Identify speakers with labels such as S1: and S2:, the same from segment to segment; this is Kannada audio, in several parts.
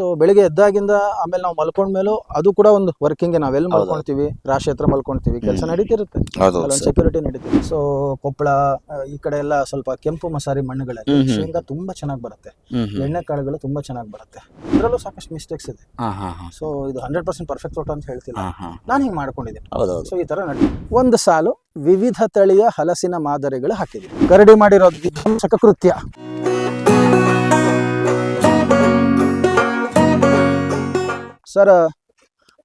S1: ಸೊ ಬೆಳಿಗ್ಗೆ ಎದ್ದಾಗಿಂದ ಆಮೇಲೆ ನಾವು ಮಲ್ಕೊಂಡ್ಮೇಲೂ ಅದು ಕೂಡ ಒಂದು ವರ್ಕಿಂಗ್ ನಾವ್
S2: ಎಲ್ಲಿ
S1: ಮಲ್ಕೊಂತೀವಿ? ರಾಶಿ ಹತ್ರ ಮಲ್ಕೊಂತೀವಿ. ಕೆಲಸ. ನಡೀತಿರುತ್ತೆ. ಅಲ್ಲೊಂದು ಸೆಕ್ಯೂರಿಟಿ ನಡೀತಿದೆ. ಸೊ ಕೊಪ್ಪಳ ಈ ಕಡೆ ಎಲ್ಲ ಸ್ವಲ್ಪ ಕೆಂಪು ಮಸಾರಿ ಮಣ್ಣುಗಳಲ್ಲಿ. ಶೇಂಗಾ ತುಂಬಾ ಚೆನ್ನಾಗಿ ಬರುತ್ತೆ. ಎಣ್ಣೆ ಕಾಳುಗಳು ತುಂಬಾ ಚೆನ್ನಾಗಿ ಬರುತ್ತೆ. ಇದರಲ್ಲೂ ಸಾಕಷ್ಟು ಮಿಸ್ಟೇಕ್ಸ್ ಇದೆ. ಸೊ ಇದು ಹಂಡ್ರೆಡ್ ಪರ್ಸೆಂಟ್ ಪರ್ಫೆಕ್ಟ್ ತೋಟ ಅಂತ ಹೇಳ್ತಿಲ್ಲ. ನಾನು ಹಿಂಗೆ ಮಾಡ್ಕೊಂಡಿದ್ದೀನಿ. ಸೊ ಈ ತರ ನಡೆ ಒಂದು ಸಾಲು ವಿವಿಧ ತಳಿಯ ಹಲಸಿನ ಮಾದರಿಗಳು ಹಾಕಿದ್ದೀನಿ. ಕರಡಿ ಮಾಡಿರೋದು ವಿಧ್ವಂಸಕ ಕೃತ್ಯ ಸರ್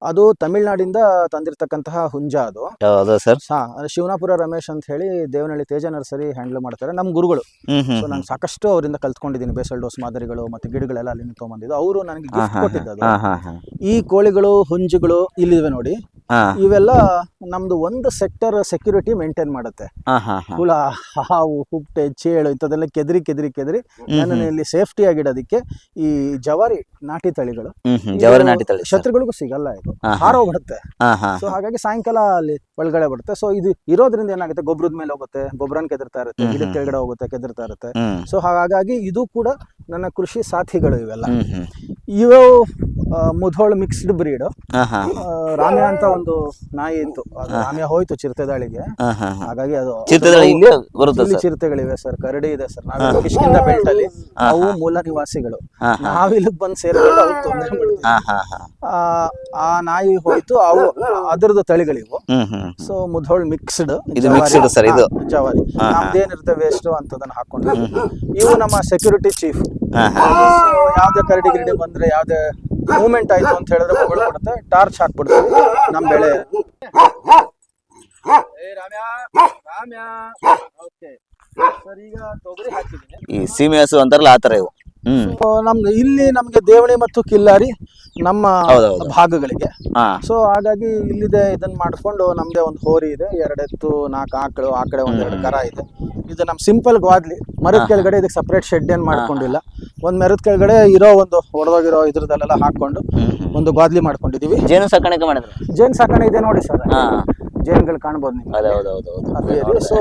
S1: ಅದು ತಮಿಳ್ನಾಡಿಂದ ತಂದಿರತಕ್ಕಂತಹ ಹುಂಜ ಅದು.
S2: ಹೌದಾ ಸರ್?
S1: ಹಾ ಶಿವನಾಪುರ ರಮೇಶ್ ಅಂತ ಹೇಳಿ ದೇವನಹಳ್ಳಿ ತೇಜ ನರ್ಸರಿ ಹ್ಯಾಂಡಲ್ ಮಾಡ್ತಾರೆ. ನಮ್ಮ ಗುರುಗಳು. ಸೊ ನಾನು ಸಾಕಷ್ಟು ಅವರಿಂದ ಕಲ್ತ್ಕೊಂಡಿದ್ದೀನಿ. ಬೇಸಲ್ ಡೋಸ್ ಮಾದರಿಗಳು ಮತ್ತೆ ಗಿಡಗಳೆಲ್ಲ ಅಲ್ಲಿಂದ ತೊಗೊಂಬಂದಿದ್ದು. ಅವರು ನನಗೆ ಗಿಫ್ಟ್ ಕೊಟ್ಟಿದ್ದು ಅದು ಈ ಕೋಳಿಗಳು ಹುಂಜಗಳು ಇಲ್ಲಿವೆ ನೋಡಿ. ಇವೆಲ್ಲ ನಮ್ದು ಒಂದು ಸೆಕ್ಟರ್ ಸೆಕ್ಯೂರಿಟಿ ಮೇಂಟೈನ್ ಮಾಡುತ್ತೆ. ಹುಳ ಹಾವು ಹುಪ್ಟೆ ಚೇಳು ಇಂಥದ್ದೆಲ್ಲ ಕೆದರಿ ಕೆದರಿ ಕೆದರಿ. ನನ್ನನ್ನು ಇಲ್ಲಿ ಸೇಫ್ಟಿ ಆಗಿಡೋದಕ್ಕೆ ಈ ಜವಾರಿ ನಾಟಿ ತಳಿಗಳು
S2: ಜವರಿ ನಾಟಿ ತಳಿ
S1: ಶತ್ರುಗಳಿಗೂ ಸಿಗಲ್ಲ ಇದು. ಹಾರೋಗ್ಬಿಡುತ್ತೆ ಸೊ ಹಾಗಾಗಿ ಸಾಯಂಕಾಲ ಅಲ್ಲಿ ಒಳಗಡೆ ಬರುತ್ತೆ. ಸೊ ಇದು ಇರೋದ್ರಿಂದ ಏನಾಗುತ್ತೆ? ಗೊಬ್ಬರದ ಮೇಲೆ ಹೋಗುತ್ತೆ. ಗೊಬ್ಬರನ ಕೆದರ್ತಾ ಇರುತ್ತೆ. ಗಿಡದ ಕೆಳಗಡೆ ಹೋಗುತ್ತೆ ಕೆದರ್ತಾ ಇರುತ್ತೆ. ಸೊ ಹಾಗಾಗಿ ಇದು ಕೂಡ ನನ್ನ ಕೃಷಿ ಸಾಥಿಗಳು ಇವೆಲ್ಲ. ಇವು ಮುಧೋಳ್ ಮಿಕ್ಸ್ಡ್ ಬ್ರೀಡ್ ರಾಮ್ಯ ಅಂತ ಒಂದು ನಾಯಿ ಇತ್ತು. ಅದು ಆಮೇಲೆ ಹೋಯ್ತು ಚಿರತೆದಾಳಿಗೆ.
S2: ಹಾ ಹಾ ಹಾ.
S1: ಹಾಗಾಗಿ ಅದು
S2: ಚಿರತೆದಾಳಿ ಇಲ್ಲಿ ಬರುತ್ತೆ
S1: ಇಲ್ಲಿ
S2: ಸರ್?
S1: ಚಿರತೆಗಳಿವೆ ಸರ್ ಕರಡಿ ಇದೆ ಸರ್. ನಾವು ಕಿಷ್ಕಿಂದ ಬೆಲ್ಟ್ ಅಲ್ಲಿ ಅವು ಮೂಲ ನಿವಾಸಿಗಳು.
S2: ಹಾ ಹಾ.
S1: ನಾವ್ ಇಲ್ಲಿಗ್ ಬಂದು ಸೇರ್ಕೊಂಡು ಅವ್ರು ತೊಂದರೆ ಮಾಡಿದ್ವಿ
S2: ಹಾ ಹಾ ಹಾ.
S1: ಆ, ಆ ನಾಯಿ ಹೋಯ್ತು ಅವು ಅದರದ್ದು ತಳಿಗಳಿವು.
S2: Hmm hmm
S1: so Mudhol mixed
S2: ಇದು mixed sir, ಇದು.
S1: ಜವಾರಿ.
S2: ಹಾ.
S1: ನಮ್ದೇನಿರುತ್ತೆ ವೇಸ್ಟ್ ಅಂತದನ್ನ ಹಾಕೊಂಡು ಇವು ನಮ್ಮ ಸೆಕ್ಯೂರಿಟಿ ಚೀಫ್
S2: ಹಾ ಹಾ.
S1: ಯಾವ್ದೇ ಕರಡಿ ಗಿರಡಿ ಬಂದ್ರೆ ಯಾವ್ದೇ ಮೂವ್ಮೆಂಟ್ ಆಯ್ತು ಅಂತ ಹೇಳಿದ್ರೆ ಮೊಬೈಲ್ ಕೊಡುತ್ತೆ ಟಾರ್ಚ್ ಹಾಕ್ಬಿಡ್ತೀವಿ ನಮ್ಮ ಬೆಳೆ.
S2: ಈ ಸೀಮೆ ಹಸು ಅಂತಾರಲ್ಲ ಆ ತರ ಇವು.
S1: ಸೊ ನಮ್ದು ಇಲ್ಲಿ ನಮ್ಗೆ ದೇವಣಿ ಮತ್ತು ಕಿಲ್ಲಾರಿ ನಮ್ಮ
S2: ಹೌದೌದು.
S1: ಭಾಗಗಳಿಗೆ.
S2: ಹಾ.
S1: ಸೊ ಹಾಗಾಗಿ ಇಲ್ಲಿದೆ ಇದನ್ನ ಮಾಡ್ಕೊಂಡು ನಮ್ದೆ ಒಂದು ಹೋರಿ ಇದೆ. ಎರಡೆತ್ತು ನಾಲ್ಕು ಆಕಳು ಆ ಕಡೆ ಒಂದೆರಡು ಕರ ಇದೆ. ಇದು ನಮ್ ಸಿಂಪಲ್ ಗ್ವಾದ್ಲಿ. ಮರದ ಕೆಳಗಡೆ ಇದಕ್ಕೆ ಸಪ್ರೇಟ್ ಶೆಡ್ ಏನ್ ಮಾಡ್ಕೊಂಡಿಲ್ಲ. ಒಂದ್ ಮರದ ಕೆಳಗಡೆ ಇರೋ ಒಂದು ಒಡೆದೋಗಿರೋ ಇದ್ರದಲ್ಲೆಲ್ಲ ಹಾಕೊಂಡು ಒಂದು ಗ್ವಾದ್ಲಿ ಮಾಡ್ಕೊಂಡಿದೀವಿ.
S2: ಜೇನು ಸಾಕಾಣಿಕೆ ಮಾಡಿದ್ರು.
S1: ಜೇನು ಸಾಕಣೆ ಇದೆ ನೋಡಿ ಸರ್.
S2: ಹಾ.
S1: ಜೇನ್ಗಳು ಕಾಣ್ಬೋದು
S2: ಹೌದು
S1: ಸೊ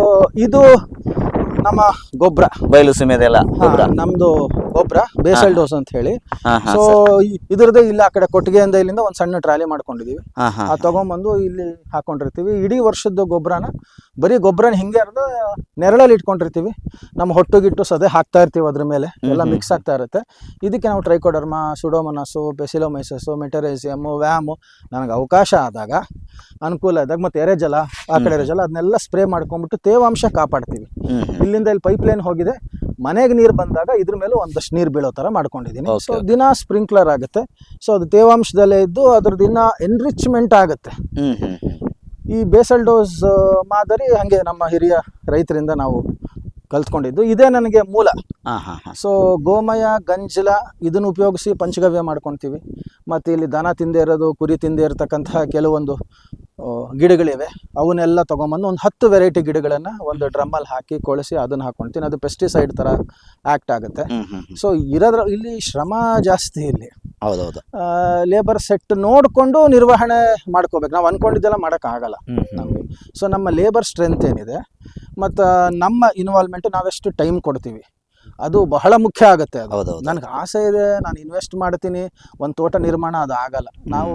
S1: ಇದು ನಮ್ಮ ಗೊಬ್ಬರ
S2: ಬಯಲು ಸೀಮೆದೆಲ್ಲ ಗೊಬ್ಬರ
S1: ನಮ್ದು ಗೊಬ್ಬರ ಬೇಸಲ್ ಡೋಸ್ ಅಂತ ಹೇಳಿ ಸೊ ಇದ್ರದ್ದು ಇಲ್ಲ ಆ ಕಡೆ ಕೊಟ್ಟಿಗೆಯಿಂದ ಇಲ್ಲಿಂದ ಒಂದು ಸಣ್ಣ ಟ್ರಾಲಿ ಮಾಡ್ಕೊಂಡಿದೀವಿ. ಆ ತಗೊಂಬಂದು ಇಲ್ಲಿ ಹಾಕೊಂಡಿರ್ತೀವಿ. ಇಡೀ ವರ್ಷದ ಗೊಬ್ಬರನ ಬರೀ ಗೊಬ್ಬರನ ಹಿಂಗೆ ಅರ್ದು ನೆರಳಲ್ಲಿ ಇಟ್ಕೊಂಡಿರ್ತೀವಿ. ನಮ್ಮ ಹೊಟ್ಟುಗಿಟ್ಟು ಸದೇ ಹಾಕ್ತಾ ಇರ್ತೀವಿ ಅದ್ರ ಮೇಲೆ. ಎಲ್ಲ ಮಿಕ್ಸ್ ಆಗ್ತಾ ಇರುತ್ತೆ. ಇದಕ್ಕೆ ನಾವು ಟ್ರೈಕೋಡರ್ಮಾ ಸುಡೋಮನಸ್ಸು ಪೆಸಿಲೋಮೈಸಸ್ಸು ಮೆಟರೈಸಿಯಮ್ಮು ವ್ಯಾಮು ನನಗೆ ಅವಕಾಶ ಆದಾಗ ಅನುಕೂಲ ಆದಾಗ ಮತ್ತು ಎರೆಜಲ ಆ ಕಡೆ ಎರೆಜಲ ಅದನ್ನೆಲ್ಲ ಸ್ಪ್ರೇ ಮಾಡ್ಕೊಂಡ್ಬಿಟ್ಟು ತೇವಾಂಶ ಕಾಪಾಡ್ತೀವಿ. ಇಲ್ಲಿಂದ ಇಲ್ಲಿ ಪೈಪ್ ಲೈನ್ ಹೋಗಿದೆ. ಮನೆಗೆ ನೀರು ಬಂದಾಗ ಇದ್ರ ಮೇಲೆ ಒಂದಷ್ಟು ನೀರು ಬೀಳೋ ಥರ ಮಾಡ್ಕೊಂಡಿದ್ದೀನಿ. ಸೊ ದಿನ ಸ್ಪ್ರಿಂಕ್ಲರ್ ಆಗುತ್ತೆ. ಸೊ ಅದು ತೇವಾಂಶದಲ್ಲೇ ಇದ್ದು ಅದ್ರ ದಿನ ಎನ್ರಿಚ್ಮೆಂಟ್ ಆಗುತ್ತೆ. ಈ ಬೇಸಲ್ ಡೋಸ್ ಮಾದರಿ ಹಾಗೆ ನಮ್ಮ ಹಿರಿಯ ರೈತರಿಂದ ನಾವು ಕಲ್ತ್ಕೊಂಡಿದ್ದು. ಇದೇ ನನಗೆ ಮೂಲ.
S2: ಹಾ ಹಾ ಹಾ.
S1: ಸೊ ಗೋಮಯ ಗಂಜಲ ಇದನ್ನು ಉಪಯೋಗಿಸಿ ಪಂಚಗವ್ಯ ಮಾಡ್ಕೊತೀವಿ. ಮತ್ತು ಇಲ್ಲಿ ದನ ತಿಂದೇ ಇರೋದು ಕುರಿ ತಿಂದೇ ಇರತಕ್ಕಂತಹ ಕೆಲವೊಂದು ಗಿಡಗಳಿವೆ. ಅವನ್ನೆಲ್ಲ ತೊಗೊಂಬಂದು ಒಂದು ಹತ್ತು ವೆರೈಟಿ ಗಿಡಗಳನ್ನು ಒಂದು ಡ್ರಮ್ಮಲ್ಲಿ ಹಾಕಿ ಕೊಳಿಸಿ ಅದನ್ನು ಹಾಕ್ಕೊಳ್ತೀನಿ ಅದು ಪೆಸ್ಟಿಸೈಡ್ ಥರ ಆ್ಯಕ್ಟ್ ಆಗುತ್ತೆ. ಸೊ ಇರೋದ್ರ ಇಲ್ಲಿ ಶ್ರಮ ಜಾಸ್ತಿ ಇಲ್ಲಿ.
S2: ಹೌದೌದು.
S1: ಲೇಬರ್ ಸೆಟ್ ನೋಡಿಕೊಂಡು ನಿರ್ವಹಣೆ ಮಾಡ್ಕೋಬೇಕು. ನಾವು ಅಂದ್ಕೊಂಡಿದ್ದೆಲ್ಲ ಮಾಡೋಕ್ಕಾಗಲ್ಲ ನಮಗೆ. ಸೊ ನಮ್ಮ ಲೇಬರ್ ಸ್ಟ್ರೆಂತ್ ಏನಿದೆ? ಮತ್ತು ನಮ್ಮ ಇನ್ವಾಲ್ವ್ಮೆಂಟ್ ನಾವೆಷ್ಟು ಟೈಮ್ ಕೊಡ್ತೀವಿ? ಅದು ಬಹಳ ಮುಖ್ಯ ಆಗುತ್ತೆ ಅದು. ನನಗೆ ಆಸೆ ಇದೆ ನಾನು ಇನ್ವೆಸ್ಟ್ ಮಾಡ್ತೀನಿ ಒಂದು ತೋಟ ನಿರ್ಮಾಣ ಅದು ಆಗಲ್ಲ. ನಾವು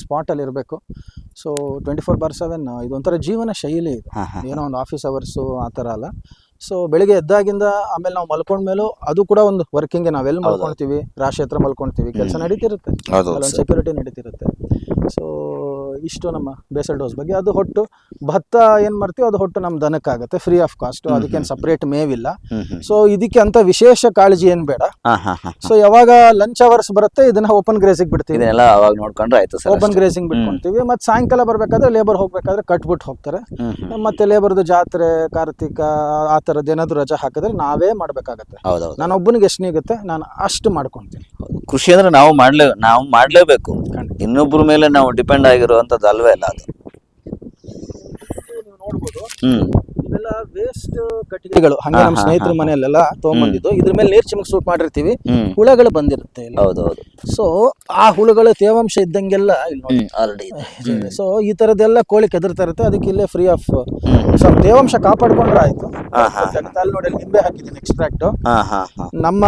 S1: ಸ್ಪಾಟಲ್ಲಿ ಇರಬೇಕು. So twenty four bar seven ಇದೊಂಥರ ಜೀವನ ಶೈಲಿ ಇದು. ಏನೋ ಒಂದು ಆಫೀಸ್ ಅವರ್ಸು ಆ ಥರ ಅಲ್ಲ. ಸೊ ಬೆಳಿಗ್ಗೆ ಎದ್ದಾಗಿಂದ ಆಮೇಲೆ ನಾವು ಮಲ್ಕೊಂಡ್ಮೇಲೂ ಅದು ಕೂಡ ಒಂದು ವರ್ಕಿಂಗ್ ನಾವೆಲ್ಲಿ
S2: ಎಲ್ಲಿ
S1: ಮಲ್ಕೊಳ್ತೀವಿ ರಾಶಿ ಹತ್ರ ಮಲ್ಕೊಳ್ತೀವಿ ಕೆಲಸ ನಡೀತಿರುತ್ತೆ. ಸೆಕ್ಯೂರಿಟಿ ನಡೀತಿರುತ್ತೆ. ಸೊ ಇಷ್ಟು ನಮ್ಮ ಬೇಸಲ್ ಡೋಸ್ ಬಗ್ಗೆ. ಅದು ಹೊಟ್ಟು ಭತ್ತ ಏನು ಮಾಡ್ತೀವಿ ಅದು ಹೊಟ್ಟು ನಮ್ಮ ದನಕ್ಕಾಗುತ್ತೆ ಫ್ರೀ ಆಫ್ ಕಾಸ್ಟ್ ಅದಕ್ಕೇನು. ಸಪ್ರೇಟ್ ಮೇವಿಲ್ಲ. ಸೊ ಇದಕ್ಕೆ ಅಂತ ವಿಶೇಷ ಕಾಳಜಿ ಏನು ಬೇಡ. ಸೊ ಯಾವಾಗ ಲಂಚ್ ಅವರ್ಸ್ ಬರುತ್ತೆ ಇದನ್ನ ಓಪನ್ ಗ್ರೇಸಿಂಗ್ ಬಿಡ್ತೀವಿ.
S2: ಇದನ್ನೆಲ್ಲ ಅವಾಗ ನೋಡ್ಕೊಂಡ್ರೆ ಆಯ್ತು
S1: ಓಪನ್ ಗ್ರೇಸಿಂಗ್ ಬಿಟ್ಕೊಂತೀವಿ ಮತ್ತೆ ಸಾಯಂಕಾಲ ಬರಬೇಕಾದ್ರೆ ಲೇಬರ್ ಹೋಗ್ಬೇಕಾದ್ರೆ ಕಟ್ಬಿಟ್ಟು ಹೋಗ್ತಾರೆ. ಮತ್ತೆ ಲೇಬರ್ದು ಜಾತ್ರೆ ಕಾರ್ತಿಕ ಆ ಥರದ್ದು ಏನಾದ್ರು ರಜಾ ಹಾಕಿದ್ರೆ ನಾವೇ ಮಾಡ್ಬೇಕಾಗತ್ತೆ.
S2: ಹೌದೌದು.
S1: ನಾನು ಒಬ್ಬನಿಗೆ ಎಷ್ಟು ನೀಗುತ್ತೆ ನಾನು ಅಷ್ಟು ಮಾಡ್ಕೊಂತೀನಿ.
S2: ಕೃಷಿ ಅಂದ್ರೆ ನಾವು ಮಾಡ್ಲೇ ನಾವು ಮಾಡ್ಲೇಬೇಕು. ಇನ್ನೊಬ್ಬರ ಮೇಲೆ ನಾವು ಡಿಪೆಂಡ್ ಆಗಿರುವಂತದ್ದು ಅಲ್ವೇ ಅಲ್ಲ ಅದು? ಹ್ಮ್.
S1: ಇವೆಲ್ಲ ವೇಸ್ಟ್ ಕಟ್ಟಿಗೆಗಳು ಹಂಗೆ ನಮ್ಮ ಸ್ನೇಹಿತರ. ಮನೆಯಲ್ಲೆಲ್ಲ ತಗೊಂಡ್ಬಂದಿದ್ದು ಇದ್ರ ಮೇಲೆ ನೀರ್ ಚಿಮಕ್ ಸೂಟ್ ಮಾಡಿರ್ತೀವಿ. ಹುಳಗಳು ಬಂದಿರುತ್ತೆ ಇಲ್ಲಿ.
S2: ಹೌದೌದು.
S1: ಸೊ ಆ ಹುಳುಗಳು ತೇವಾಂಶ ಇದ್ದಂಗೆಲ್ಲ ಇಲ್ಲಿ ನೋಡಿ.
S2: ಹ್ಮ್ ಆಲ್ರೆಡಿ
S1: ಸೊ ಈ ತರದೆಲ್ಲ ಕೋಳಿ ಕೆದರ್ತಾ ಇರುತ್ತೆ ಅದಕ್ಕೆ ಇಲ್ಲೇ ಫ್ರೀ ಆಫ್
S2: ಸೊ
S1: ಸ್ವಲ್ಪ ತೇವಾಂಶ ಕಾಪಾಡ್ಕೊಂಡ್ರೆ ಆಯ್ತು. ಅಲ್ಲಿ ನೋಡಿ ಅಲ್ಲಿ ನಿಂಬೆ ಹಾಕಿದ್ದೀನಿ ಎಕ್ಸ್ಟ್ರಾಕ್ಟ್
S2: ಹಾ ಹಾ ಹಾ.
S1: ನಮ್ಮ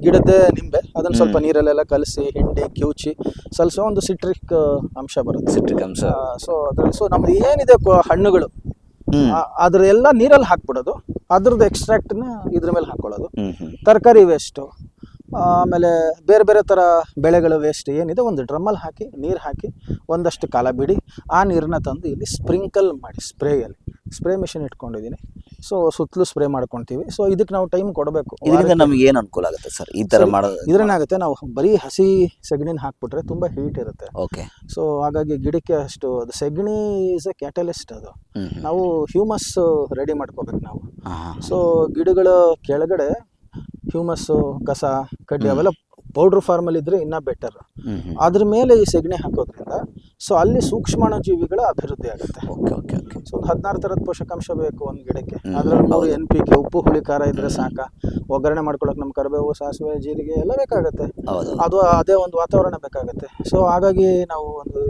S1: ಗಿಡದ್ದೆ ನಿಂಬೆ ಅದನ್ನ ಸ್ವಲ್ಪ. ನೀರಲ್ಲೆಲ್ಲ ಕಲಸಿ ಹಿಂಡಿ ಕಿವುಚಿ ಸ್ವಲ್ಪ ಒಂದು ಸಿಟ್ರಿಕ್ ಅಂಶ ಬರುತ್ತೆ.
S2: ಸಿಟ್ರಿಕ್ ಅಂಶ.
S1: ಸೊ ಅದ್ರಲ್ಲಿ ಸೊ ನಮ್ದು ಏನಿದೆ ಕೊ- ಹಣ್ಣುಗಳು ಅದ್ರ ಎಲ್ಲ ನೀರಲ್ಲಿ ಹಾಕ್ಬಿಡೋದು. ಅದ್ರದ್ದು ಎಕ್ಸ್ಟ್ರಾಕ್ಟ್ನ ಇದ್ರ ಮೇಲೆ ಹಾಕೊಳ್ಳೋದು. ತರಕಾರಿ ವೇಸ್ಟು ಆಮೇಲೆ ಬೇರೆ ಬೇರೆ ಥರ ಬೆಳೆಗಳ ವೇಸ್ಟ್ ಏನಿದೆ ಒಂದು ಡ್ರಮ್ಮಲ್ಲಿ ಹಾಕಿ ನೀರು ಹಾಕಿ ಒಂದಷ್ಟು ಕಾಲ ಬಿಡಿ. ಆ ನೀರನ್ನ ತಂದು ಇಲ್ಲಿ ಸ್ಪ್ರಿಂಕಲ್ ಮಾಡಿ ಸ್ಪ್ರೇಯಲ್ಲಿ ಸ್ಪ್ರೇ ಮಿಷಿನ್ ಇಟ್ಕೊಂಡಿದ್ದೀನಿ. ಸೊ ಸುತ್ತಲೂ ಸ್ಪ್ರೇ ಮಾಡ್ಕೊತೀವಿ. ಸೊ ಇದಕ್ಕೆ ನಾವು ಟೈಮ್ ಕೊಡಬೇಕು.
S2: ಇದರಿಂದ ನಮ್ಗೆ ಏನು ಅನುಕೂಲ ಆಗುತ್ತೆ ಸರ್? ಈ
S1: ಥರ
S2: ಮಾಡೋದು
S1: ಇದ್ರೇನಾಗುತ್ತೆ ನಾವು ಬರೀ ಹಸಿ ಸೆಗಣಿನ ಹಾಕ್ಬಿಟ್ರೆ ತುಂಬ ಹೀಟ್ ಇರುತ್ತೆ.
S2: ಓಕೆ
S1: ಸೊ ಹಾಗಾಗಿ ಗಿಡಕ್ಕೆ ಅಷ್ಟು ಅದು ಸೆಗಣಿ ಇಸ್ ಎ ಕ್ಯಾಟಲಿಸ್ಟ್ ಅದು. ನಾವು ಹ್ಯೂಮಸ್ ರೆಡಿ ಮಾಡ್ಕೋಬೇಕು ನಾವು. ಸೊ ಗಿಡಗಳ ಕೆಳಗಡೆ ಹ್ಯೂಮಸ್ಸು ಕಸ ಕಡ್ಡಿ ಅವೆಲ್ಲ ಪೌಡ್ರ್ ಫಾರ್ಮಲ್ಲಿ ಇದ್ರೆ ಇನ್ನೂ ಬೆಟರ್. ಅದ್ರ ಮೇಲೆ ಈ ಸೆಗಣಿ ಹಾಕೋದ್ರಿಂದ ಸೊ ಅಲ್ಲಿ ಸೂಕ್ಷ್ಮಾಣು ಜೀವಿಗಳ ಅಭಿವೃದ್ಧಿ ಆಗುತ್ತೆ.
S2: Okay okay okay.
S1: ಸೊ ಒಂದು ಹದಿನಾರು ಥರದ ಪೋಷಕಾಂಶ ಬೇಕು ಒಂದು ಗಿಡಕ್ಕೆ. ಅದರಲ್ಲೂ ಮೂರು ಎನ್ ಪಿ ಕೆ ಉಪ್ಪು ಹುಳಿ ಖಾರ ಇದ್ರೆ ಸಾಕ. ಒಗ್ಗರಣೆ ಮಾಡ್ಕೊಳಕ್ಕೆ ನಮ್ಮ ಕರಿಬೇವು ಸಾಸಿವೆ ಜೀರಿಗೆ ಎಲ್ಲ ಬೇಕಾಗುತ್ತೆ. ಅದು ಅದೇ ಒಂದು ವಾತಾವರಣ ಬೇಕಾಗುತ್ತೆ. ಸೊ ಹಾಗಾಗಿ ನಾವು ಒಂದು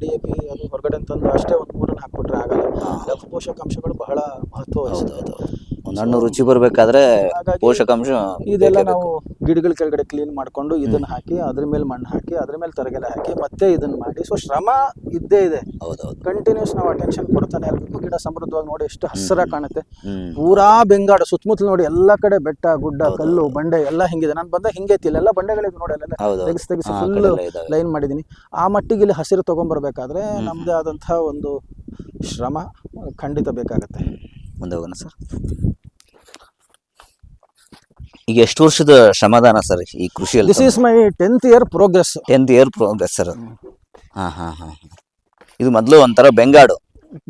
S1: ಡಿ ಎ ಪಿ ಅದು ಹೊರಗಡೆ ತಂದು ಅಷ್ಟೇ ಒಂದು ಮೂರನ್ನು ಹಾಕ್ಬಿಟ್ರೆ ಆಗಲ್ಲ. ಪೋಷಕಾಂಶಗಳು ಬಹಳ ಮಹತ್ವ
S2: ಒಂದ್ ಹಣ್ಣು ರುಚಿ ಬರ್ಬೇಕಾದ್ರೆ
S1: ಹಾಗಾಗಿ
S2: ಪೋಷಕಾಂಶ
S1: ಇದೆಲ್ಲ
S2: ಬೇಕೇ
S1: ನಾವು
S2: ಬೇಕು.
S1: ಗಿಡಗಳ ಕೆಳಗಡೆ ಕ್ಲೀನ್ ಮಾಡ್ಕೊಂಡು ಇದನ್ನ ಹಾಕಿ ಅದ್ರ ಮೇಲೆ ಮಣ್ಣು ಹಾಕಿ ಅದ್ರ ಮೇಲೆ ತರಗೆಲೆ ಹಾಕಿ ಮತ್ತೆ ಇದನ್ನ ಮಾಡಿ. ಸೊ ಶ್ರಮ ಇದ್ದೇ ಇದೆ.
S2: ಹೌದು ಹೌದು
S1: ಕಂಟಿನ್ಯೂಸ್ ನಾವು ಅಟೆನ್ಷನ್ ಕೊಡ್ತಾನೆ. ಇರಬೇಕು ಗಿಡ ಸಮೃದ್ಧವಾಗಿ ನೋಡಿ ಎಷ್ಟು ಹಸಿರಾಗಿ ಕಾಣುತ್ತೆ.
S2: ಹ್ಮ್.
S1: ಪೂರಾ ಬೆಂಗಾಡು ಸುತ್ತಮುತ್ತಲು ನೋಡಿ ಎಲ್ಲ ಕಡೆ ಬೆಟ್ಟ ಗುಡ್ಡ ಕಲ್ಲು ಬಂಡೆ ಎಲ್ಲ ಹಿಂಗಿದೆ. ನಾನು ಬಂದ ಹಿಂಗೆ ಇಲ್ಲ ಇಲ್ಲೆಲ್ಲ ಬಂಡೆಗಳಿದೆ ನೋಡಿ ಅಲ್ಲೆಲ್ಲ. ತೆಗಿಸಿ ತೆಗಿಸಿ ಫುಲ್
S2: ಇದಾವೆ.
S1: ಲೈನ್ ಮಾಡಿದ್ದೀನಿ ಆ ಮಟ್ಟಿಗೆ ಇಲ್ಲಿ ಹಸಿರು ತಗೊಂಡ್ಬರ್ಬೇಕಾದ್ರೆ
S2: ನಮ್ದೇ
S1: ನಮ್ಮದೇ ಆದಂತಹ ಒಂದು ಶ್ರಮ ಖಂಡಿತ ಬೇಕಾಗುತ್ತೆ.
S2: ಮುಂದೆ ಹೋಗೋಣ ಸರ್. ಈಗ ಎಷ್ಟು ವರ್ಷದ ಶ್ರಮದಾನ ಸರ್ ಈ ಕೃಷಿಯಲ್ಲಿ
S1: this is my tenth year progress
S2: tenth year progress sir ಹಾ ಹಾ ಹಾ ಇದು ಮೊದಲು ಒಂಥರ ಬೆಂಗಾಡು.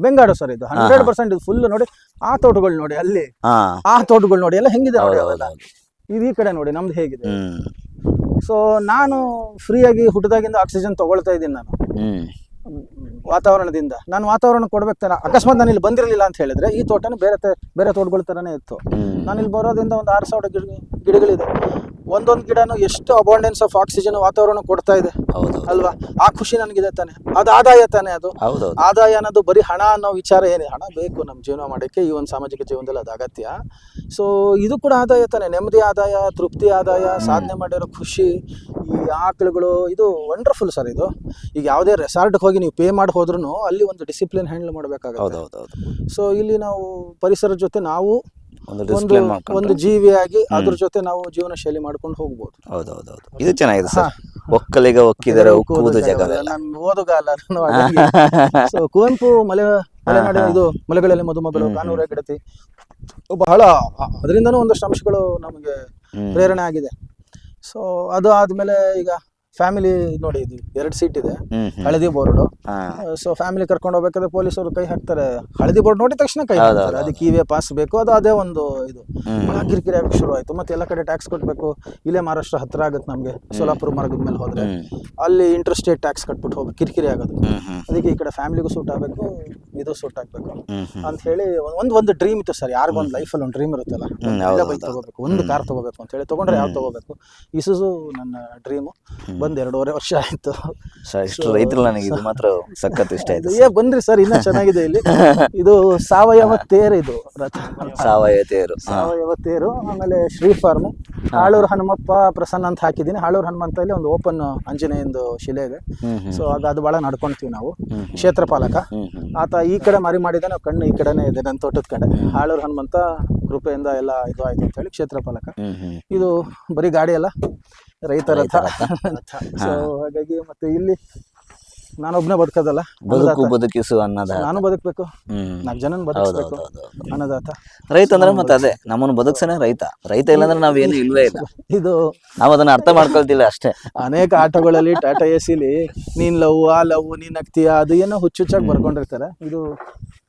S1: ಬೆಂಗಾಡು ಸರ್ ಇದು. ಹಂಡ್ರೆಡ್. ಪರ್ಸೆಂಟ್ ಇದು ಫುಲ್ ನೋಡಿ ಆ ತೋಟಗಳು ನೋಡಿ ಅಲ್ಲಿ.
S2: ಹಾ.
S1: ಆ ತೋಟಗಳು ನೋಡಿ ಎಲ್ಲ ಹೆಂಗಿದೆ ನೋಡಿ
S2: ಹೌದು
S1: ಅವೆಲ್ಲ ಇದು ಈ ಕಡೆ ನೋಡಿ ನಮ್ದು ಹೇಗಿದೆ. ಸೊ ನಾನು ಫ್ರೀಯಾಗಿ ಹುಟ್ಟದಾಗಿಂದ ಆಕ್ಸಿಜನ್ ತಗೊಳ್ತಾ ಇದ್ದೀನಿ ನಾನು. ವಾತಾವರಣದಿಂದ. ನಾನು ವಾತಾವರಣ ಕೊಡ್ಬೇಕು ತಾನೆ. ಅಕಸ್ಮಾತ್ ನಾನು ಇಲ್ಲಿ ಬಂದಿರಲಿಲ್ಲ ಅಂತ ಹೇಳಿದ್ರೆ ಈ ತೋಟನೂ ಬೇರೆ ಬೇರೆ ತೋಟಗಳ ಥರನೇ ಇತ್ತು. ನಾನು ಇಲ್ಲಿ ಬರೋದ್ರಿಂದ ಒಂದು ಆರು ಸಾವಿರ ಗಿಡ ಗಿಡಗಳಿದೆ. ಒಂದೊಂದು ಗಿಡನೂ ಎಷ್ಟು ಅಬಾಂಡೆನ್ಸ್ ಆಫ್ ಆಕ್ಸಿಜನ್ ವಾತಾವರಣ ಕೊಡ್ತಾ ಇದೆ.
S2: ಹೌದು
S1: ಅಲ್ವಾ? ಆ ಖುಷಿ ನನಗಿದೆ ತಾನೆ. ಅದು ಆದಾಯ ತಾನೆ ಅದು.
S2: ಹೌದು
S1: ಆದಾಯ ಅನ್ನೋದು ಬರೀ ಹಣ ಅನ್ನೋ ವಿಚಾರ ಏನಿದೆ ಹಣ ಬೇಕು ನಮ್ಮ ಜೀವನ ಮಾಡೋಕ್ಕೆ ಈ ಒಂದು ಸಾಮಾಜಿಕ ಜೀವನದಲ್ಲಿ ಅದು ಅಗತ್ಯ. ಸೊ ಇದು ಕೂಡ ಆದಾಯ ತಾನೆ. ನೆಮ್ಮದಿ ಆದಾಯ ತೃಪ್ತಿ ಆದಾಯ ಸಾಧನೆ ಮಾಡಿರೋ ಖುಷಿ ಈ ಆಕಳುಗಳು ಇದು ವಂಡರ್ಫುಲ್ ಸರ್ ಇದು. ಈಗ ಯಾವುದೇ ರೆಸಾರ್ಟ್ಗೆ ಹೋಗಿ ನೀವು ಪೇ ಮಾಡಿ ಹೋದ್ರೂ ಅಲ್ಲಿ ಒಂದು ಡಿಸಿಪ್ಲಿನ್ ಹ್ಯಾಂಡಲ್ ಮಾಡಬೇಕಾಗುತ್ತೆ.
S2: ಹೌದು ಹೌದು
S1: ಸೊ ಇಲ್ಲಿ ನಾವು ಪರಿಸರ ಜೊತೆ ನಾವು
S2: ಒಂದು
S1: ಒಂದು ಜೀವಿಯಾಗಿ ಅದ್ರ ಜೊತೆ ನಾವು ಜೀವನ ಶೈಲಿ ಮಾಡ್ಕೊಂಡು ಹೋಗ್ಬೋದು.
S2: ಹೌದು ಹೌದು ಹೌದು ಇದು ಚೆನ್ನಾಗಿದೆ ಸರ್. ಒಕ್ಕಲಿಗ ಒಕ್ಕಿದರೆ ಜಗಳ
S1: ನಾನು ಓದುಗಾಲ ಸೊ ಕುವೆಂಪು ಮಲೆ ಇದು ಮಲೆಗಳಲ್ಲಿ ಮಧುಮಗಳು
S2: ಹ್ಮ್,
S1: ಕಾನೂರ ಗಿಡತಿ ಬಹಳ ಅದರಿಂದನೂ ಒಂದಷ್ಟು ಅಂಶಗಳು ನಮಗೆ ಪ್ರೇರಣೆ ಆಗಿದೆ. ಸೊ ಅದು ಆದಮೇಲೆ ಈಗ ಫ್ಯಾಮಿಲಿ ನೋಡಿ ಇದು ಎರಡು ಸೀಟ್ ಇದೆ.
S2: ಹ್ಮ್ ಹ್ಮ್.
S1: ಹಳದಿ ಬೋರ್ಡ್.
S2: ಹಾ.
S1: ಸೊ ಫ್ಯಾಮಿಲಿ ಕರ್ಕೊಂಡು ಹೋಗ್ಬೇಕಾದ್ರೆ ಪೊಲೀಸರು ಕೈ ಹಾಕ್ತಾರೆ. ಹಳದಿ ಬೋರ್ಡ್ ನೋಡಿದ ತಕ್ಷಣ ಕೈ
S2: ಹೌದು,
S1: ಹಾಕ್ತಾರೆ.
S2: ಹೌದು,
S1: ಅದಕ್ಕೆ ಇವೆ ಪಾಸ್ ಬೇಕು. ಅದು ಅದೇ ಒಂದು ಇದು.
S2: ಹ್ಮ್.
S1: ಬಹಳ ಕಿರಿಕಿರಿ ಆಗಕ್ಕೆ ಶುರು ಆಯ್ತು. ಮತ್ತೆ ಎಲ್ಲ ಕಡೆ ಟ್ಯಾಕ್ಸ್ ಕಟ್ಟಬೇಕು ಇಲ್ಲೇ ಮಹಾರಾಷ್ಟ್ರ ಹತ್ರ ಆಗುತ್ತೆ ನಮಗೆ. ಸೋಲಾಪುರ ಮಾರ್ಗದ ಮೇಲೆ ಹೋದ್ರೆ.
S2: ಹ್ಮ್.
S1: ಅಲ್ಲಿ ಇಂಟ್ರೆಸ್ಟೇಟ್ ಟ್ಯಾಕ್ಸ್ ಕಟ್ಬಿಟ್ಟು ಹೋಗಬೇಕು. ಕಿರಿಕಿರಿ ಆಗೋದು.
S2: ಹ್ಮ್ ಹ್ಮ್.
S1: ಅದಕ್ಕೆ ಈ ಕಡೆ ಫ್ಯಾಮಿಲಿಗೂ ಸೂಟ್ ಆಗಬೇಕು. ಇದು ಸೂಟ್ ಆಗಬೇಕು.
S2: ಹ್ಮ್ ಹ್ಮ್.
S1: ಅಂತ ಹೇಳಿ ಒಂದು ಒಂದು ಡ್ರೀಮ್ ಇತ್ತು ಸರ್. ಯಾರಿಗೊಂದು ಲೈಫಲ್ಲಿ ಒಂದು ಡ್ರೀಮ್ ಇರುತ್ತಲ್ಲ.
S2: ಹ್ಮ್,
S1: ಬೈಕ್
S2: ಹೌದು.
S1: ತಗೋಬೇಕು ಒಂದು ಕಾರ್ ತಗೋಬೇಕು ಅಂತ ಹೇಳಿ. ತಗೊಂಡ್ರೆ ಯಾವ್ದು. ತಗೋಬೇಕು? ಇಸುಸು ನನ್ನ ಡ್ರೀಮು. ಬಂದು ಎರಡೂವರೆ ವರ್ಷ ಆಯ್ತು.
S2: ಸರ್ ಇಷ್ಟು ರೈತರು ನನಗೆ ಇದು ಮಾತ್ರ ಸಖತ್ ಇಷ್ಟ ಆಯ್ತು
S1: ಏ ಬಂದ್ರಿ ಸರ್ ಇನ್ನೂ ಚೆನ್ನಾಗಿದೆ ಇಲ್ಲಿ. ಇದು ಸಾವಯವ ತೇರು ಇದು ರಥ.
S2: ಸಾವಯವ ತೇರು
S1: ಸಾವಯವ ತೇರು ಆಮೇಲೆ ಶ್ರೀ ಫಾರ್ಮ್. ಹಾಳೂರು ಹನುಮಪ್ಪ ಪ್ರಸನ್ನ ಅಂತ ಹಾಕಿದ್ದೀನಿ. ಹಾಳೂರು ಹನುಮಂತಲ್ಲಿ ಒಂದು ಓಪನ್ ಆಂಜನೇಯಂದು ಶಿಲೆ ಇದೆ. ಸೊ ಆಗ ಅದು ಭಾಳ ನಡ್ಕೊಂತೀವಿ ನಾವು. ಕ್ಷೇತ್ರಪಾಲಕ. ಆತ ಈ ಕಡೆ ಮರಿ ಮಾಡಿದ್ದಾನೆ ಕಣ್ಣು ಈ ಕಡೆನೇ ಇದೆ ನನ್ನ ತೋಟದ ಕಡೆ. ಹಾಳೂರು ಹನುಮಂತ ಕೃಪೆಯಿಂದ ಎಲ್ಲ ಇದು ಆಯ್ತು ಅಂತ ಹೇಳಿ ಕ್ಷೇತ್ರಪಾಲಕ. ಇದು ಬರೀ ಗಾಡಿ ಅಲ್ಲ ರೈತ ರಥ. ಸೊ ಹಾಗಾಗಿ ಮತ್ತೆ ಇಲ್ಲಿ ನಾನೊಬ್ನೇ ಬದುಕೋದಲ್ಲ
S2: ಬದುಕು. ಬದುಕಿಸು ಅನ್ನದ
S1: ನಾನು ಬದುಕಬೇಕು. ನಾಲ್ಕು ಜನ ಬದುಕಬೇಕು ಅನ್ನದಾತ.
S2: ರೈತ ಅಂದ್ರೆ ಮತ್ತೆ ಅದೇ ನಮ್ಮನ್ನು ಬದುಕ್ಸನೇ ರೈತ. ರೈತ ಇಲ್ಲಾಂದ್ರೆ ನಾವೇನು ಇಲ್ವೇ ಇಲ್ಲ.
S1: ಇದು
S2: ನಾವು ಅದನ್ನ ಅರ್ಥ ಮಾಡ್ಕೊಳ್ತಿಲ್ಲ ಅಷ್ಟೇ.
S1: ಅನೇಕ ಆಟೋಗಳಲ್ಲಿ ಟಾಟಾ ಎ ಸಿಲಿ ನೀನ್ ಲವ್ ಆ ಲವ್ ನೀನ್ ಅಕ್ತಿಯ ಅದು ಏನೋ ಹುಚ್ಚುಚ್ಚಾಗಿ ಬರ್ಕೊಂಡಿರ್ತಾರೆ. ಇದು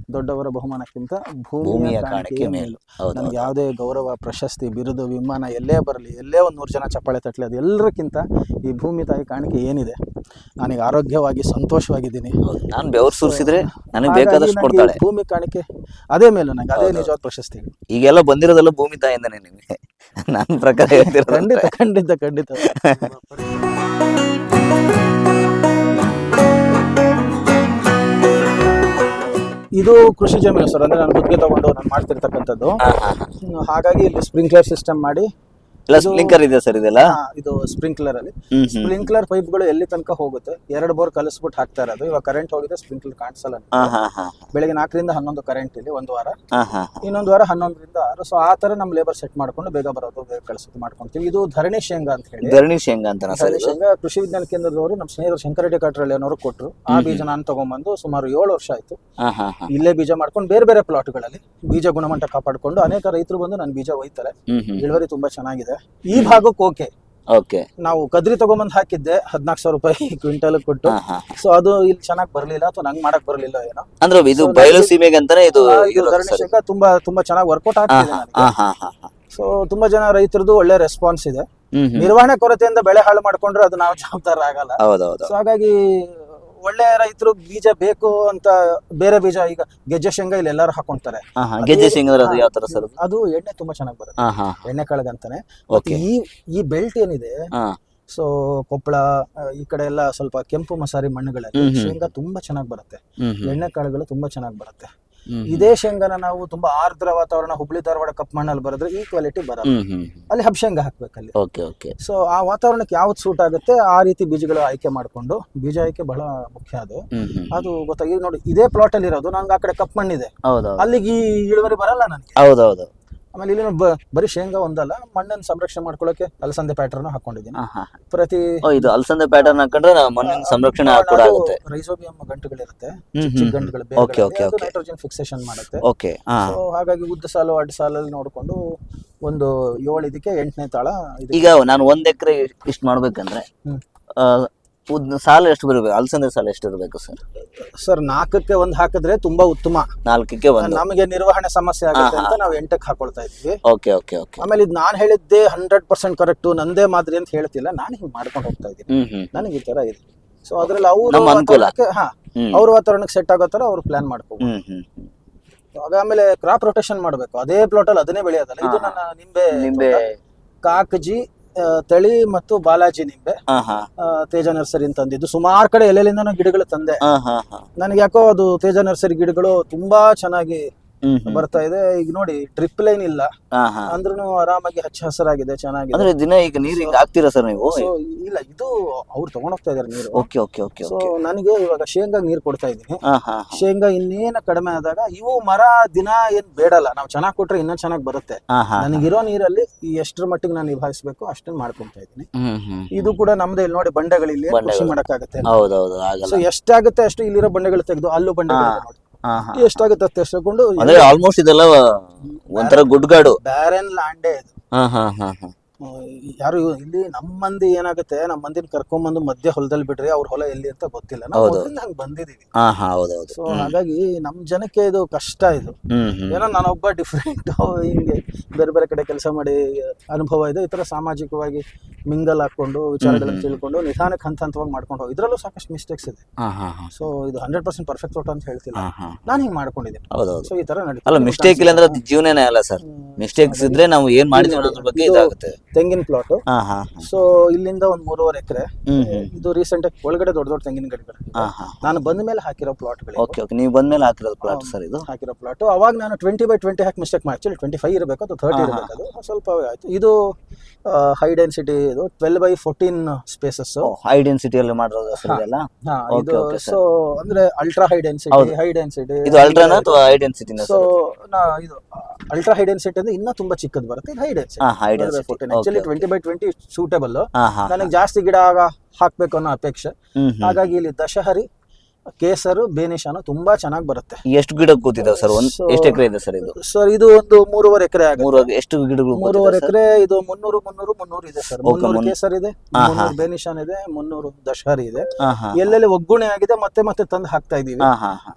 S1: ದೊಡ್ಡವರ ಬಹುಮಾನಕ್ಕಿಂತ
S2: ಭೂಮಿಯ
S1: ನಮ್ಗೆ
S2: ಕಾಣಿಕೆ ಮೇಲು.
S1: ಯಾವುದೇ ಗೌರವ ಪ್ರಶಸ್ತಿ ಬಿರುದು ವಿಮಾನ ಎಲ್ಲೇ ಬರಲಿ ಎಲ್ಲೇ ಒಂದು ನೂರು ಜನ ಚಪ್ಪಾಳೆ ತಟ್ಟಲಿ ಅದು ಎಲ್ಲರಕ್ಕಿಂತ ಈ ಭೂಮಿ ತಾಯಿ ಕಾಣಿಕೆ ಏನಿದೆ? ನನಗೆ ಆರೋಗ್ಯವಾಗಿ ಸಂತೋಷವಾಗಿದ್ದೀನಿ.
S2: ನಾನು ಬೆವರು ಸುರಿಸಿದ್ರೆ ನನಗೆ ಬೇಕಾದಷ್ಟು ಕೊಡ್ತಾಳೆ.
S1: ಭೂಮಿ ಕಾಣಿಕೆ ಅದೇ ಮೇಲು ನನಗೆ ಅದೇ ನಿಜವಾದ ಪ್ರಶಸ್ತಿ.
S2: ಈಗೆಲ್ಲ ಬಂದಿರೋದೆಲ್ಲ ಭೂಮಿ ತಾಯಿಂದನೇ ನಿಮಗೆ. ನನ್ನ ಪ್ರಕಾರ ಹೇಳ್ತಿರೋದು
S1: ಖಂಡಿತ ಖಂಡಿತ ಖಂಡಿತ. ಇದು ಕೃಷಿ ಜಮೀನು ಸರ್ ಅಂದ್ರೆ ನಾನು ಗುತ್ತಿಗೆ ತಗೊಂಡು ನಾನು ಮಾಡ್ತಿರ್ತಕ್ಕಂಥದ್ದು. ಹಾಗಾಗಿ ಇಲ್ಲಿ ಸ್ಪ್ರಿಂಕ್ಲರ್ ಸಿಸ್ಟಮ್ ಮಾಡಿ
S2: ಇಲ್ಲ ಸ್ಪ್ರಿಂಕ್ಲರ್ ಇದೆ ಸರ್ ಇದೆಲ್ಲ?
S1: ಹಾ, ಇದು ಸ್ಪ್ರಿಂಕ್ಲರ್ ಅಲ್ಲಿ. ಸ್ಪ್ರಿಂಕ್ಲರ್ ಪೈಪ್ ಪೈಪ್ಗಳು ಎಲ್ಲಿ ತನಕ ಹೋಗುತ್ತೆ? ಎರಡು ಬೋರ್ ಕಲಸ್ಬಿಟ್ಟು ಹಾಕ್ತಾ ಇರೋದು. ಇವಾಗ ಕರೆಂಟ್ ಹೋಗಿದೆ ಸ್ಪ್ರಿಂಕ್ಲರ್ ಕಾಣಿಸಲ್ಲ
S2: ಹಾ
S1: ನಿಮ್ಗೆ.
S2: ಹಾ ಹಾ.
S1: ಬೆಳಿಗ್ಗೆ ನಾಲ್ಕರಿಂದ ಹನ್ನೊಂದು ಕರೆಂಟ್ ಇಲ್ಲಿ ಒಂದು ವಾರ.
S2: ಹಾ ಹಾ
S1: ಇನ್ನೊಂದು ವಾರ ಹನ್ನೊಂದರಿಂದ ಆರು. ಸೊ ಆ ತರ ನಮ್ ಲೇಬರ್ ಸೆಟ್ ಮಾಡ್ಕೊಂಡು ಬೇಗ ಬರೋದು ಬೇಗ ಕಳಿಸೋದು ಮಾಡ್ಕೊಂತೀವಿ. ಇದು ಧರಣಿ ಶೇಂಗಾ ಅಂತ ಹೇಳಿ.
S2: ಧರಣಿ ಶೇಂಗಾ ಅಂತ ಸರ್
S1: ಧರಣಿ
S2: ಇದು?
S1: ಶೇಂಗಾ ಕೃಷಿ ವಿಜ್ಞಾನ ಕೇಂದ್ರದವರು ನಮ್ಮ ಸ್ನೇಹಿತರು ಶಂಕರರೆಡ್ಡಿ ಕಾಟ್ರಲ್ಲಿ ಅನ್ನೋರು ಕೊಟ್ಟರು ಆ ಬೀಜ ನಾನು ತಗೊಂಡ್ಬಂದು ಸುಮಾರು ಏಳು ವರ್ಷ ಆಯ್ತು.
S2: ಹಾ ಹಾ ಹಾ.
S1: ಇಲ್ಲೇ ಬೀಜ ಮಾಡ್ಕೊಂಡು ಬೇರೆ ಬೇರೆ ಪ್ಲಾಟ್ಗಳಲ್ಲಿ ಬೀಜ ಗುಣಮಟ್ಟ ಕಾಪಾಡಿಕೊಂಡು ಅನೇಕ ರೈತರು ಬಂದು ನನ್ನ ಬೀಜ ಒಯ್ತಾರೆ.
S2: ಹ್ಮ್ ಹ್ಮ್.
S1: ಇಳುವರಿ ತುಂಬಾ ಚೆನ್ನಾಗಿದೆ. ಈ ಭಾಗಕ್ಕೆ ಓಕೆ.
S2: ಓಕೆ.
S1: ನಾವು ಕದ್ರಿ ತಗೊಂಬಂದ್ ಹಾಕಿದ್ದೆ ಹದಿನಾಲ್ಕು ಸಾವಿರ ರೂಪಾಯಿ ಕ್ವಿಂಟಲ್ ಕೊಟ್ಟು.
S2: ಹಾ ಹಾ.
S1: ಸೊ ಅದು ಇಲ್ಲಿ ಚೆನ್ನಾಗಿ ಬರ್ಲಿಲ್ಲ ಅಥವಾ ನಂಗೆ ಮಾಡಕ್ ಬರ್ಲಿಲ್ಲ ಏನೋ.
S2: ಅಂದ್ರೆ ಇದು
S1: So,
S2: ಬಯಲು
S1: ನನಗೆ-
S2: ಸೀಮೆಗೆ ಅಂತಾನೆ ಇದು
S1: ಆ, ಇದು
S2: ಇರೋದು
S1: ಧರಣಿ
S2: ಸರ್.
S1: ತುಂಬಾ ತುಂಬಾ ಚೆನ್ನಾಗಿ ವರ್ಕೌಟ್
S2: ಹಾ
S1: ಆಗ್ತಿದೆ
S2: ಹಾ
S1: ನನಗೆ.
S2: ಹಾ ಹಾ ಹಾ ಹಾ.
S1: ಸೊ ತುಂಬಾ ಜನ ರೈತರದು ಒಳ್ಳೆ ರೆಸ್ಪಾನ್ಸ್ ಇದೆ.
S2: ಹ್ಮ್ ಹ್ಮ್.
S1: ನಿರ್ವಹಣೆ ಕೊರತೆಯಿಂದ ಬೆಳೆ ಹಾಳು ಮಾಡ್ಕೊಂಡ್ರೆ ಅದು ನಾವು ಜವಾಬ್ದಾರ ಆಗಲ್ಲ.
S2: ಹೌದೌದು.
S1: ಸೊ ಹಾಗಾಗಿ ಒಳ್ಳೆ ರೈತರು ಬೀಜ ಬೇಕು ಅಂತ ಬೇರೆ ಬೀಜ ಈಗ ಗೆಜ್ಜೆ ಶೇಂಗಾ ಇಲ್ಲಿ ಎಲ್ಲರೂ ಹಾಕೊಂತಾರೆ.
S2: ಗೆಜ್ಜೆ ಶೇಂಗಾ ಅದು ಯಾವ ತರ ಸರ್ ಅದು?
S1: ಎಣ್ಣೆ ತುಂಬಾ ಚೆನ್ನಾಗಿ ಬರುತ್ತೆ. ಎಣ್ಣೆ ಕಾಳಗಂತಾನೆ ಈ ಈ ಬೆಲ್ಟ್ ಏನಿದೆ ಸೊ ಕೊಪ್ಪಳ ಈ ಕಡೆ ಎಲ್ಲ ಸ್ವಲ್ಪ ಕೆಂಪು ಮಸಾರಿ ಮಣ್ಣುಗಳಲ್ಲಿ. ಶೇಂಗಾ ತುಂಬಾ ಚೆನ್ನಾಗಿ ಬರುತ್ತೆ. ಎಣ್ಣೆ ಕಾಳುಗಳು ತುಂಬಾ ಚೆನ್ನಾಗಿ ಬರುತ್ತೆ. ಇದೇ ಶೇಂಗಾನ ನಾವು ತುಂಬಾ ಆರ್ದ್ರ ವಾತಾವರಣ ಹುಬ್ಳಿ ಧಾರವಾಡ ಕಪ್ ಮಣ್ಣಲ್ಲಿ ಬರೆದ್ರೆ ಈ ಕ್ವಾಲಿಟಿ ಬರಲ್ಲ. ಅಲ್ಲಿ ಹಬ್ ಶೇಂಗಾ ಹಾಕ್ಬೇಕಲ್ಲಿ
S2: ಓಕೆ ಓಕೆ.
S1: ಸೊ ಆ ವಾತಾವರಣಕ್ಕೆ ಯಾವ್ದು ಸೂಟ್ ಆಗುತ್ತೆ ಆ ರೀತಿ ಬೀಜಗಳು ಆಯ್ಕೆ ಮಾಡ್ಕೊಂಡು ಬೀಜ ಆಯ್ಕೆ ಬಹಳ ಮುಖ್ಯ ಅದು. ಅದು ಗೊತ್ತಾಗಿ ನೋಡಿ ಇದೇ ಪ್ಲಾಟ್ ಅಲ್ಲಿ ಇರೋದು ನಂಗೆ ಆ ಕಡೆ ಕಪ್ ಮಣ್ಣಿದೆ. ಅಲ್ಲಿಗೆ ಈ ಇಳುವರಿ ಬರಲ್ಲ ನನಗೆ.
S2: ಹೌದೌದು.
S1: ಆಮೇಲೆ ಇಲ್ಲಿ ಬ- ಬರೀ ಶೇಂಗಾ ಒಂದಲ್ಲ ಮಣ್ಣನ್ನು ಸಂರಕ್ಷಣೆ ಮಾಡ್ಕೊಳ್ಳೋಕೆ ಅಲಸಂದೆ ಪ್ಯಾಟರ್ನ್ ಹಾಕೊಂಡಿದ್ದೀನಿ ಪ್ರತಿ
S2: ಓ ಇದು ಅಲಸಂದೆ ಪ್ಯಾಟರ್ನ್ ಹಾಕೊಂಡ್ರೆ ಮಣ್ಣಿನ ಸಂರಕ್ಷಣೆ ಕೂಡ ಆಗುತ್ತೆ.
S1: ರೈಸೋಬಿಯಂ ಗಂಟುಗಳಿರುತ್ತೆ
S2: ಹ್ಮ್
S1: ಚಿಕ್ಕ
S2: ಹ್ಮ್
S1: ಗಂಟುಗಳು
S2: Okay, okay, okay.
S1: Nitrogen fixation ಮಾಡುತ್ತೆ.
S2: ಓಕೆ ಹಾ
S1: ಸೊ ಹಾಗಾಗಿ ಉದ್ದ ಸಾಲು ಅಡ್ಡ ಸಾಲಲ್ಲಿ ನೋಡ್ಕೊಂಡು ಒಂದು ಏಳು ಇದಕ್ಕೆ ಎಂಟನೇ ತಾಳ
S2: ಈಗ ನಾನು ಒಂದ್ ಎಕರೆ ಇಷ್ಟು ಮಾಡ್ಬೇಕಂದ್ರೆ
S1: ಹ್ಮ್.
S2: ಆ, ಉದ್ದ ಸಾಲ ಎಷ್ಟು ಬರಬೇಕು? ಅಲಸಂದೆ ಸಾಲ ಎಷ್ಟು ಇರಬೇಕು ಸರ್?
S1: ಸರ್ ನಾಲ್ಕಕ್ಕೆ ಒಂದು ಹಾಕಿದ್ರೆ ತುಂಬಾ ಉತ್ತಮ.
S2: ನಾಲ್ಕಕ್ಕೆ ಒಂದು.
S1: ನಮಗೆ ನಿರ್ವಹಣೆ ಸಮಸ್ಯೆ ಆಗುತ್ತೆ ಅಂತ ನಾವು ಎಂಟಕ್ಕೆ ಹಾಕೊಳ್ತಾ ಇದ್ವಿ.
S2: Okay okay okay.
S1: ಆಮೇಲೆ ಇದು ನಾನು ಹೇಳಿದ್ದೆ ಹಂಡ್ರೆಡ್ ಪರ್ಸೆಂಟ್ ಕರೆಕ್ಟ್ ನಂದೇ ಮಾದರಿ ಅಂತ ಹೇಳ್ತಿಲ್ಲ. ನಾನು ಹಿಂಗೆ ಮಾಡ್ಕೊಂಡು ಹೋಗ್ತಾ ಇದ್ದೀನಿ. ನನಗೆ ಈ ತರ ಇದೆ. ಸೊ ಅದ್ರಲ್ಲಿ ಅವರು
S2: ಅನುಕೂಲ.
S1: ಹಾ ಅವ್ರ ವಾತಾವರಣಕ್ಕೆ ಸೆಟ್ ಆಗೋ ತರ ಅವ್ರು ಪ್ಲಾನ್ ಮಾಡ್ಕೋಬಹುದು ಆಮೇಲೆ ಕ್ರಾಪ್ ರೊಟೇಷನ್ ಮಾಡಬೇಕು. ಅದೇ ಪ್ಲಾಟ್ ಅಲ್ಲಿ ಅದನ್ನೇ ಬೆಳೆಯೋದಲ್ಲ. ಇದು ನನ್ನ ನಿಂಬೆ
S2: ನಿಂಬೆ.
S1: ಕಾಕಜಿ ಆ, ತಳಿ ಮತ್ತು ಬಾಲಾಜಿ ನಿಂಬೆ.
S2: ಹಾ ಹಾ.
S1: ಆ, ತೇಜ ನರ್ಸರಿ ತಂದಿದ್ದು ಸುಮಾರು ಕಡೆ ಎಲ್ಲೆಲ್ಲಿಂದ ಗಿಡಗಳು ತಂದೆ.
S2: ಹಾ ಹಾ ಹಾ.
S1: ನನಗೆ ಯಾಕೋ ಅದು ತೇಜ ನರ್ಸರಿ ಗಿಡಗಳು ತುಂಬಾ ಚೆನ್ನಾಗಿ. ಬರ್ತಾ ಇದೆ. ಈಗ ನೋಡಿ ಡ್ರಿಪ್ ಲೈನ್ ಇಲ್ಲ. ಅಂದ್ರೂ ಆರಾಮಾಗಿ ಹಚ್ಚ ಹಸರಾಗಿದೆ ಚೆನ್ನಾಗಿದೆ.
S2: ಅಂದ್ರೆ ದಿನ ಈಗ ನೀರ್ ಹಿಂಗ್ ಹಾಕ್ತೀರಾ ಸರ್ ನೀವು?
S1: ಇಲ್ಲ ಇದು ಅವ್ರು ತಗೊಂಡೋಗ್ತಾ ಇದಾರೆ ನೀರು.
S2: ಓಕೆ ಓಕೆ ಓಕೆ
S1: ಸೊ ನನಗೆ ಇವಾಗ ಶೇಂಗಾ ನೀರು ಕೊಡ್ತಾ ಇದ್ದೀನಿ.
S2: ಹಾ ಹಾ
S1: ಶೇಂಗಾ ಇನ್ನೇನ ಕಡಿಮೆ ಆದಾಗ ಇವು ಮರ ದಿನ ಏನ್ ಬೇಡಲ್ಲ. ನಾವು ಚೆನ್ನಾಗಿ ಕೊಟ್ರೆ ಇನ್ನೂ ಚೆನ್ನಾಗಿ ಬರುತ್ತೆ.
S2: ಹಾ ಹಾ
S1: ನನಗಿರೋ ನೀರಲ್ಲಿ ಈ ಎಷ್ಟರ ಮಟ್ಟಿಗೆ ನಾನು ನಿಭಾಯಿಸ್ಬೇಕು ಅಷ್ಟನ್ನ ಮಾಡ್ಕೊಂತ ಇದ್ದೀನಿ.
S2: ಹ್ಮ್ ಹ್ಮ್
S1: ಇದು ಕೂಡ ನಮ್ದು ಇಲ್ಲಿ ನೋಡಿ ಬಂಡೆಗಳಿಲ್ಲಿ ಕೃಷಿ. ಮಾಡಕ್ಕಾಗತ್ತೆ
S2: ಹೌದೌದು ಆಗಲ್ಲ.
S1: ಸೊ ಎಷ್ಟಾಗುತ್ತೆ ಅಷ್ಟು ಇಲ್ಲಿರೋ ಬಂಡೆಗಳು ತೆಗೆದು ಅಲ್ಲೂ ಬಂಡೆಗಳು. ನೋಡಿ ಎಷ್ಟಾಗುತ್ತೆ ಅಷ್ಟು ಎಷ್ಟಕೊಂಡು
S2: ಅಂದ್ರೆ ಆಲ್ಮೋಸ್ಟ್ ಇದೆಲ್ಲ ಒಂಥರ ಗುಡ್ಗಾಡು.
S1: ಬ್ಯಾರನ್ ಲ್ಯಾಂಡೇ ಇದು.
S2: ಹಾ ಹಾ ಹಾ ಹಾ.
S1: ಯಾರು ಇಲ್ಲಿ ನಮ್ಮ ಮಂದಿ ಏನಾಗುತ್ತೆ ನಮ್ಮ ಮಂದಿನ ಕರ್ಕೊಂಡ್ಬಂದು ಮಧ್ಯ ಹೊಲದಲ್ಲಿ ಬಿಡ್ರಿ ಅವ್ರ ಹೊಲ ಎಲ್ಲಿ ಅಂತ ಗೊತ್ತಿಲ್ಲ. ನಾವು
S2: ಹೌದು.
S1: ಮೊದ್ಲಿಂದ ಹಂಗ್ ಬಂದಿದೀವಿ.
S2: ಹಾ ಹಾ ಹೌದೌದು.
S1: ಸೊ ಹಾಗಾಗಿ ನಮ್ ಜನಕ್ಕೆ ಇದು ಕಷ್ಟ ಇದು.
S2: ಹ್ಮ್ ಹ್ಮ್.
S1: ಏನೋ ನಾನೊಬ್ಬ ಡಿಫ್ರೆಂಟ್ ಹಿಂಗೆ ಬೇರೆ ಬೇರೆ ಕಡೆ ಕೆಲಸ ಮಾಡಿ ಅನುಭವ ಇದೆ. ಈ ತರ ಸಾಮಾಜಿಕವಾಗಿ ಮಿಂಗಲ್ ಹಾಕೊಂಡು ವಿಚಾರಗಳನ್ನ ತಿಳ್ಕೊಂಡು ನಿಧಾನಕ್ಕೆ ಹಂತ ಹಂತವಾಗಿ ಮಾಡ್ಕೊಂಡು ಹೋಗಿ. ಇದ್ರಲ್ಲೂ ಸಾಕಷ್ಟು ಮಿಸ್ಟೇಕ್ಸ್ ಇದೆ.
S2: ಹಾ ಹಾ ಹಾ.
S1: ಸೊ ಇದು ಹಂಡ್ರೆಡ್ ಪರ್ಸೆಂಟ್ ಪರ್ಫೆಕ್ಟ್ ತೋಟ ಅಂತ ಹೇಳ್ತಿಲ್ಲ.
S2: ಹಾ ಹಾ
S1: ನಾನು ಹಿಂಗೆ ಮಾಡ್ಕೊಂಡಿದ್ದೀನಿ.
S2: ಹೌದೌದು.
S1: ಸೊ ಈ ತರ ನಡೀತದೆ.
S2: ಅಲ್ಲ ಮಿಸ್ಟೇಕ್ ಇಲ್ಲ ಅಂದ್ರೆ ಅದು ಜೀವನನೇ ಅಲ್ಲ ಸರ್. ಮಿಸ್ಟೇಕ್ಸ್ ಇದ್ರೆ ನಾವು ಏನ್ ಮಾಡಿದ್ವಿ ಅನ್ನೋದ್ರ ಬಗ್ಗೆ ಇದಾಗುತ್ತೆ.
S1: ತೆಂಗಿನ ಪ್ಲಾಟ್
S2: ಹಾ ಹಾ
S1: ಸೊ ಇಲ್ಲಿಂದ ಒಂದ್ ಮೂರುವರೆ ಎಕರೆ. ಇದು ರೀಸೆಂಟ್ ಆಗಿ ಒಳಗಡೆ ದೊಡ್ಡ ದೊಡ್ಡ ತೆಂಗಿನ ಗಿಡಗಳು
S2: ಹಾ ಹಾ
S1: ನಾನು ಬಂದ ಮೇಲೆ ಹಾಕಿರೋ ಪ್ಲಾಟ್
S2: ಓಕೆ ಓಕೆ ನೀವು ಬಂದ್ಮೇಲೆ ಹಾಕಿರೋದು ಪ್ಲಾಟ್ ಸರ್ ಇದು?
S1: ಹಾಕಿರೋ ಪ್ಲಾಟ್ ಅವಾಗ ನಾನು ಟ್ವೆಂಟಿ ಬೈ ಟ್ವೆಂಟಿ ಹಾಕಿ ಮಿಸ್ಟೇಕ್ ಮಾಡಿ ಟ್ವೆಂಟಿ ಫೈವ್ ಇರಬೇಕು ಅಥವಾ
S2: ಹಾ.
S1: ಇರಬೇಕು ಅದು. ಸ್ವಲ್ಪ ಆಯ್ತು. ಇದು ಹೈ ಡೆನ್ಸಿಟಿ ಇದು twelve by fourteen spaces
S2: high ಮಾಡಿರೋದು ಇದೆಲ್ಲ
S1: ಇದು
S2: okay,
S1: ಸೊ ಅಂದ್ರೆ ultra high density high density
S2: ಇದು ಅಲ್ಟ್ರಾನ ಅಥವಾ ಹೈ ಡೆನ್ಸಿಟಿ
S1: ಸೊ ನಾ ಇದು ಅಲ್ಟ್ರಾ ಹೈ ಡೆನ್ಸಿಟಿ ಅಂದ್ರೆ ಇನ್ನೂ ತುಂಬಾ ಚಿಕ್ಕದು ಬರುತ್ತೆ. ಇದು high density
S2: high density
S1: actually twenty by twenty suitable ನನಗೆ ಜಾಸ್ತಿ ಗಿಡ ಆಗ ಹಾಕ್ಬೇಕು ಅನ್ನೋ ಅಪೇಕ್ಷೆ. ಹಾಗಾಗಿ ಇಲ್ಲಿ ದಶಹರಿ ಕೇಸರು ಬೇನಿಶಾನು ತುಂಬಾ ಚೆನ್ನಾಗಿ ಬರುತ್ತೆ.
S2: ಎಷ್ಟು ಗಿಡ ಕೂತಿದಾವೆ ಸರ್? ಒಂದು
S1: So-
S2: ಎಷ್ಟು ಎಕರೆ ಇದೆ ಸರ್ ಇದು?
S1: ಸರ್ ಇದು ಒಂದು ಮೂರುವರೆ ಎಕರೆ ಆಗುತ್ತೆ.
S2: ಮೂರು ಎಷ್ಟು ಗಿಡಗಳು
S1: ಮೂರುವರೆ ಎಕರೆ ಇದು ಮುನ್ನೂರು ಮುನ್ನೂರು ಮುನ್ನೂರು ಇದೆ ಸರ್. ಮುನ್ನೂರು
S2: ಮುನ್-
S1: ಕೇಸರ್ ಇದೆ
S2: ಹಾ, ಹಾ.
S1: ಮುನ್ನೂರು ಬೇನಿಶಾನ್ ಇದೆ ಮುನ್ನೂರು ದಶಹರಿ ಇದೆ. ಎಲ್ಲೆಲ್ಲಿ ಒಗ್ಗುಣೆ ಆಗಿದೆ ಮತ್ತೆ ಮತ್ತೆ ತಂದು ಹಾಕ್ತಾ ಇದೀವಿ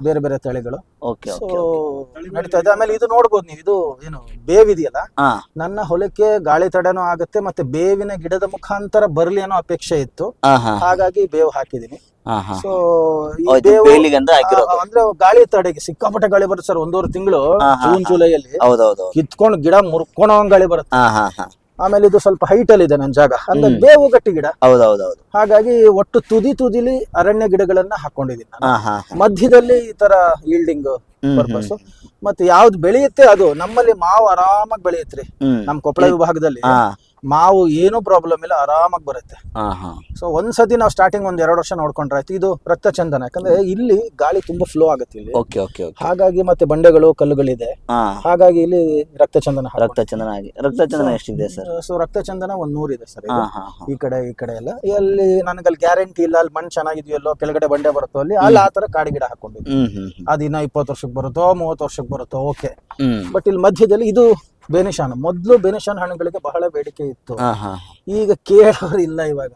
S1: ಬೇರೆ ಬೇರೆ ತಳಿಗಳು.
S2: ಓಕೆ
S1: ಸೊ
S2: ಓಕೆ
S1: ನಡೀತಾ ಇದೆ. ಆಮೇಲೆ ಇದು ನೋಡ್ಬೋದು ನೀವು ಇದು ಏನು ಬೇವಿದೆಯಲ್ಲ?
S2: ಹಾ
S1: ನನ್ನ ಹೊಲಕ್ಕೆ ಗಾಳಿ ತಡೆನೂ ಆಗುತ್ತೆ ಮತ್ತೆ ಬೇವಿನ ಗಿಡದ ಮುಖಾಂತರ ಬರ್ಲಿ ಅನ್ನೋ ಅಪೇಕ್ಷೆ ಇತ್ತು.
S2: ಹಾ ಹಾ
S1: ಹಾಗಾಗಿ ಬೇವು ಹಾಕಿದೀನಿ ಸೊ ಅಂದ್ರೆ ಗಾಳಿ ತಡೆಗೆ ಸಿಕ್ಕಾಪಟ್ಟೆ ಗಾಳಿ ಬರುತ್ತೆ ಸರ್ ಒಂದೂವರೆ ತಿಂಗಳು ಜೂನ್ ಜುಲೈ
S2: ಅಲ್ಲಿ
S1: ಕಿತ್ಕೊಂಡು ಗಿಡ ಮುರ್ಕೊಳೋ ಗಾಳಿ ಬರುತ್ತೆ. ಆಮೇಲೆ ಇದು ಸ್ವಲ್ಪ ಹೈಟ್ ಅಲ್ಲಿ ಇದೆ ನನ್ನ ಜಾಗ ಅಂದ್ರೆ ಬೇವು ಗಟ್ಟಿ ಗಿಡ.
S2: ಹೌದೌದೌದು.
S1: ಹಾಗಾಗಿ ಒಟ್ಟು ತುದಿ ತುದಿಲಿ ಅರಣ್ಯ ಗಿಡಗಳನ್ನ ಹಾಕೊಂಡಿದ್ದೀನಿ ಮಧ್ಯದಲ್ಲಿ ಈ ತರ ಈಲ್ಡಿಂಗ್ ಪರ್ಪಸ್ ಮತ್ತೆ ಯಾವ್ದು ಬೆಳೆಯುತ್ತೆ ಅದು ನಮ್ಮಲ್ಲಿ ಮಾವು ಆರಾಮಾಗಿ
S2: ಬೆಳೆಯುತ್ತೆ
S1: ನಮ್ ಕೊಪ್ಪಳ ವಿಭಾಗದಲ್ಲಿ. ಮಾವು ಏನೂ ಪ್ರಾಬ್ಲಮ್ ಇಲ್ಲ ಆರಾಮಾಗಿ ಬರುತ್ತೆ. ಸೊ ಒಂದ್ಸತಿ ನಾವು ಸ್ಟಾರ್ಟಿಂಗ್ ಒಂದ್ ಎರಡು ವರ್ಷ ನೋಡ್ಕೊಂಡ್ರೆ ಆಯ್ತು ಇದು ರಕ್ತಚಂದನ. ಯಾಕಂದ್ರೆ ಇಲ್ಲಿ ಗಾಳಿ ತುಂಬಾ ಫ್ಲೋ ಆಗುತ್ತೆ ಇಲ್ಲಿ.
S2: ಓಕೆ ಓಕೆ
S1: ಹಾಗಾಗಿ ಮತ್ತೆ ಬಂಡೆಗಳು ಕಲ್ಲುಗಳಿದೆ. ಹಾಗಾಗಿ ಇಲ್ಲಿ ರಕ್ತಚಂದನ
S2: ರಕ್ತ ಚಂದನ ಆಗಿ ರಕ್ತ ಚಂದನ ಎಷ್ಟಿದೆ ಸರ್?
S1: ಸೊ ರಕ್ತ ಚಂದನ ಒಂದ್ ನೂರಿದೆ ಸರ್.
S2: ಹಾ ಹಾ ಹಾ.
S1: ಈ ಕಡೆ ಈ ಕಡೆ ಎಲ್ಲ. ಅಲ್ಲಿ ನನಗಲ್ಲಿ ಗ್ಯಾರಂಟಿ ಇಲ್ಲ ಅಲ್ಲಿ ಮಣ್ಣು ಚೆನ್ನಾಗಿದೆಯಲ್ಲೋ ಕೆಳಗಡೆ ಬಂಡೆ ಬರುತ್ತೋ ಅಲ್ಲಿ ಅಲ್ಲಿ ಆ ತರ ಕಾಡಿ ಗಿಡ ಹಾಕೊಂಡಿದ್ವಿ ಇನ್ನ ಇಪ್ಪತ್ತು ವರ್ಷಕ್ಕೆ ಬರುತ್ತೋ ಮೂವತ್ತು ವರ್ಷಕ್ಕೆ ಬರುತ್ತೋ ಓಕೆ. ಬಟ್ ಇಲ್ಲಿ ಮಧ್ಯದಲ್ಲಿ ಇದು ಬೆನಿಶಾನ್. ಮೊದಲು ಬೆನಿಶಾನ್ ಹಣ್ಣುಗಳಿಗೆ ಬಹಳ ಬೇಡಿಕೆ ಇತ್ತು. ಈಗ ಕೇಳೋರು ಇಲ್ಲ ಇವಾಗ.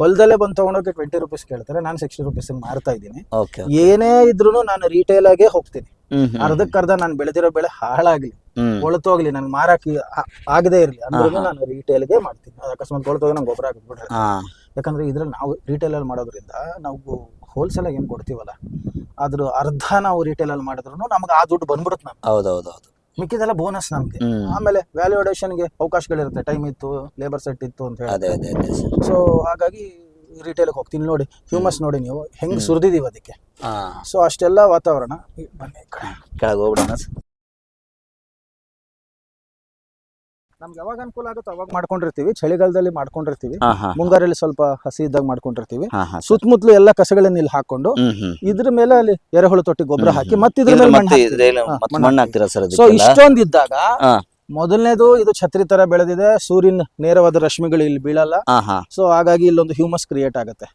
S1: ಹೊಲದಲ್ಲೇ ಬಂದು ತಗೊಂಡೋಗಿ ಟ್ವೆಂಟಿ ರುಪೀಸ್ ಕೇಳ್ತಾರೆ. ನಾನು ಸಿಕ್ಸ್ಟಿ ರುಪೀಸ್ ಮಾರ್ತಾ ಇದ್ದೀನಿ. ಏನೇ ಇದ್ರು ನಾನು ರಿಟೇಲ್ ಆಗೇ ಹೋಗ್ತೀನಿ. ಅರ್ಧಕ್ಕರ್ಧ ನಾನು ಬೆಳೆದಿರೋ ಬೆಳೆ ಹಾಳಾಗ್ಲಿ. ಕೊಳತೋಗ್ಲಿ ನನ್ಗೆ ಮಾರಾಕ್ ಆಗದೆ ಇರ್ಲಿ. ಅಂದ್ರೂ. ನಾನು ರಿಟೇಲ್ಗೆ ಮಾಡ್ತೀನಿ. ಅಕಸ್ಮಾತ್ ಕೊಳತೋಗಿ ನಂಗೆ ಗೊಬ್ಬರ ಹಾಕ್ಬಿಟ್ರೆ. ಯಾಕಂದ್ರೆ ಇದ್ರಲ್ಲಿ ನಾವು ರಿಟೇಲ್ ಅಲ್ಲಿ ಮಾಡೋದ್ರಿಂದ ನಾವು ಹೋಲ್ಸೇಲ್ ಆಗಿ ಏನ್ ಕೊಡ್ತೀವಲ್ಲ ಅದ್ರ ಅರ್ಧ ನಾವು ರಿಟೇಲ್ ಅಲ್ಲಿ ಮಾಡಿದ್ರು ನಮ್ಗೆ ಆ ದುಡ್ಡು ಬಂದ್ಬಿಡುತ್ತೆ ನಮ್ಗೆ.
S2: ಹೌದೌದು ಹೌದು
S1: ಮಿಕ್ಕಿದೆಲ್ಲ ಬೋನಸ್ ನಮ್ಗೆ.
S2: ಹ್ಮ್.
S1: ಆಮೇಲೆ ವ್ಯಾಲ್ಯೂಡೇಷನ್ಗೆ ಅವಕಾಶಗಳಿರುತ್ತೆ. ಟೈಮ್ ಇತ್ತು ಲೇಬರ್ ಸೆಟ್ ಇತ್ತು ಅಂತ ಹೇಳಿ.
S2: ಅದೇ ಅದೇ ಅದೇ ಸರ್.
S1: ಸೊ ಹಾಗಾಗಿ ರಿಟೇಲ್ಗೆ ಹೋಗ್ತೀನಿ. ನೋಡಿ ಹ್ಯೂಮಸ್ ನೋಡಿ ನೀವು. ಹೆಂಗ್ ಸುರಿದಿದೀವಿ ಅದಕ್ಕೆ.
S2: ಹಾ.
S1: ಸೊ ಅಷ್ಟೆಲ್ಲ ವಾತಾವರಣ. ಈ ಬನ್ನಿ ಈ ಕಡೆ.
S2: ಕೆಳಗೆ ಹೋಗ್ಬಿಡೋಣ ಸರ್.
S1: ನಮ್ಗೆ ಯಾವಾಗ ಅನುಕೂಲ ಆಗುತ್ತೆ ಅವಾಗ ಮಾಡ್ಕೊಂಡಿರ್ತೀವಿ. ಚಳಿಗಾಲದಲ್ಲಿ ಮಾಡ್ಕೊಂಡಿರ್ತೀವಿ. ಮುಂಗಾರಲ್ಲಿ ಸ್ವಲ್ಪ ಹಸಿ ಇದ್ದಾಗ ಮಾಡ್ಕೊಂಡಿರ್ತೀವಿ. ಸುತ್ತಮುತ್ತಲು ಎಲ್ಲ ಕಸಗಳನ್ನ ಇಲ್ಲಿ ಹಾಕೊಂಡು ಇದ್ರ ಮೇಲೆ ಅಲ್ಲಿ ಎರೆಹುಳು ತೊಟ್ಟಿ ಗೊಬ್ಬರ ಹಾಕಿ
S2: ಮತ್ತಿದ್ರ
S1: ಮತ್ತೆ ಇದ್ರ
S2: ಇದ್ರ
S1: ಮೇಲೆ ಸೊ ಇಷ್ಟೊಂದಿದ್ದಾಗ. ಮೊದಲನೇದು ಇದು ಛತ್ರಿ ತರ ಬೆಳೆದಿದೆ. ಸೂರ್ಯನ ನೇರವಾದ ರಶ್ಮಿಗಳು ಇಲ್ಲಿ ಬೀಳಲ್ಲ. ಸೊ ಹಾಗಾಗಿ ಇಲ್ಲೊಂದು ಹ್ಯೂಮಸ್ ಕ್ರಿಯೇಟ್ ಆಗುತ್ತೆ.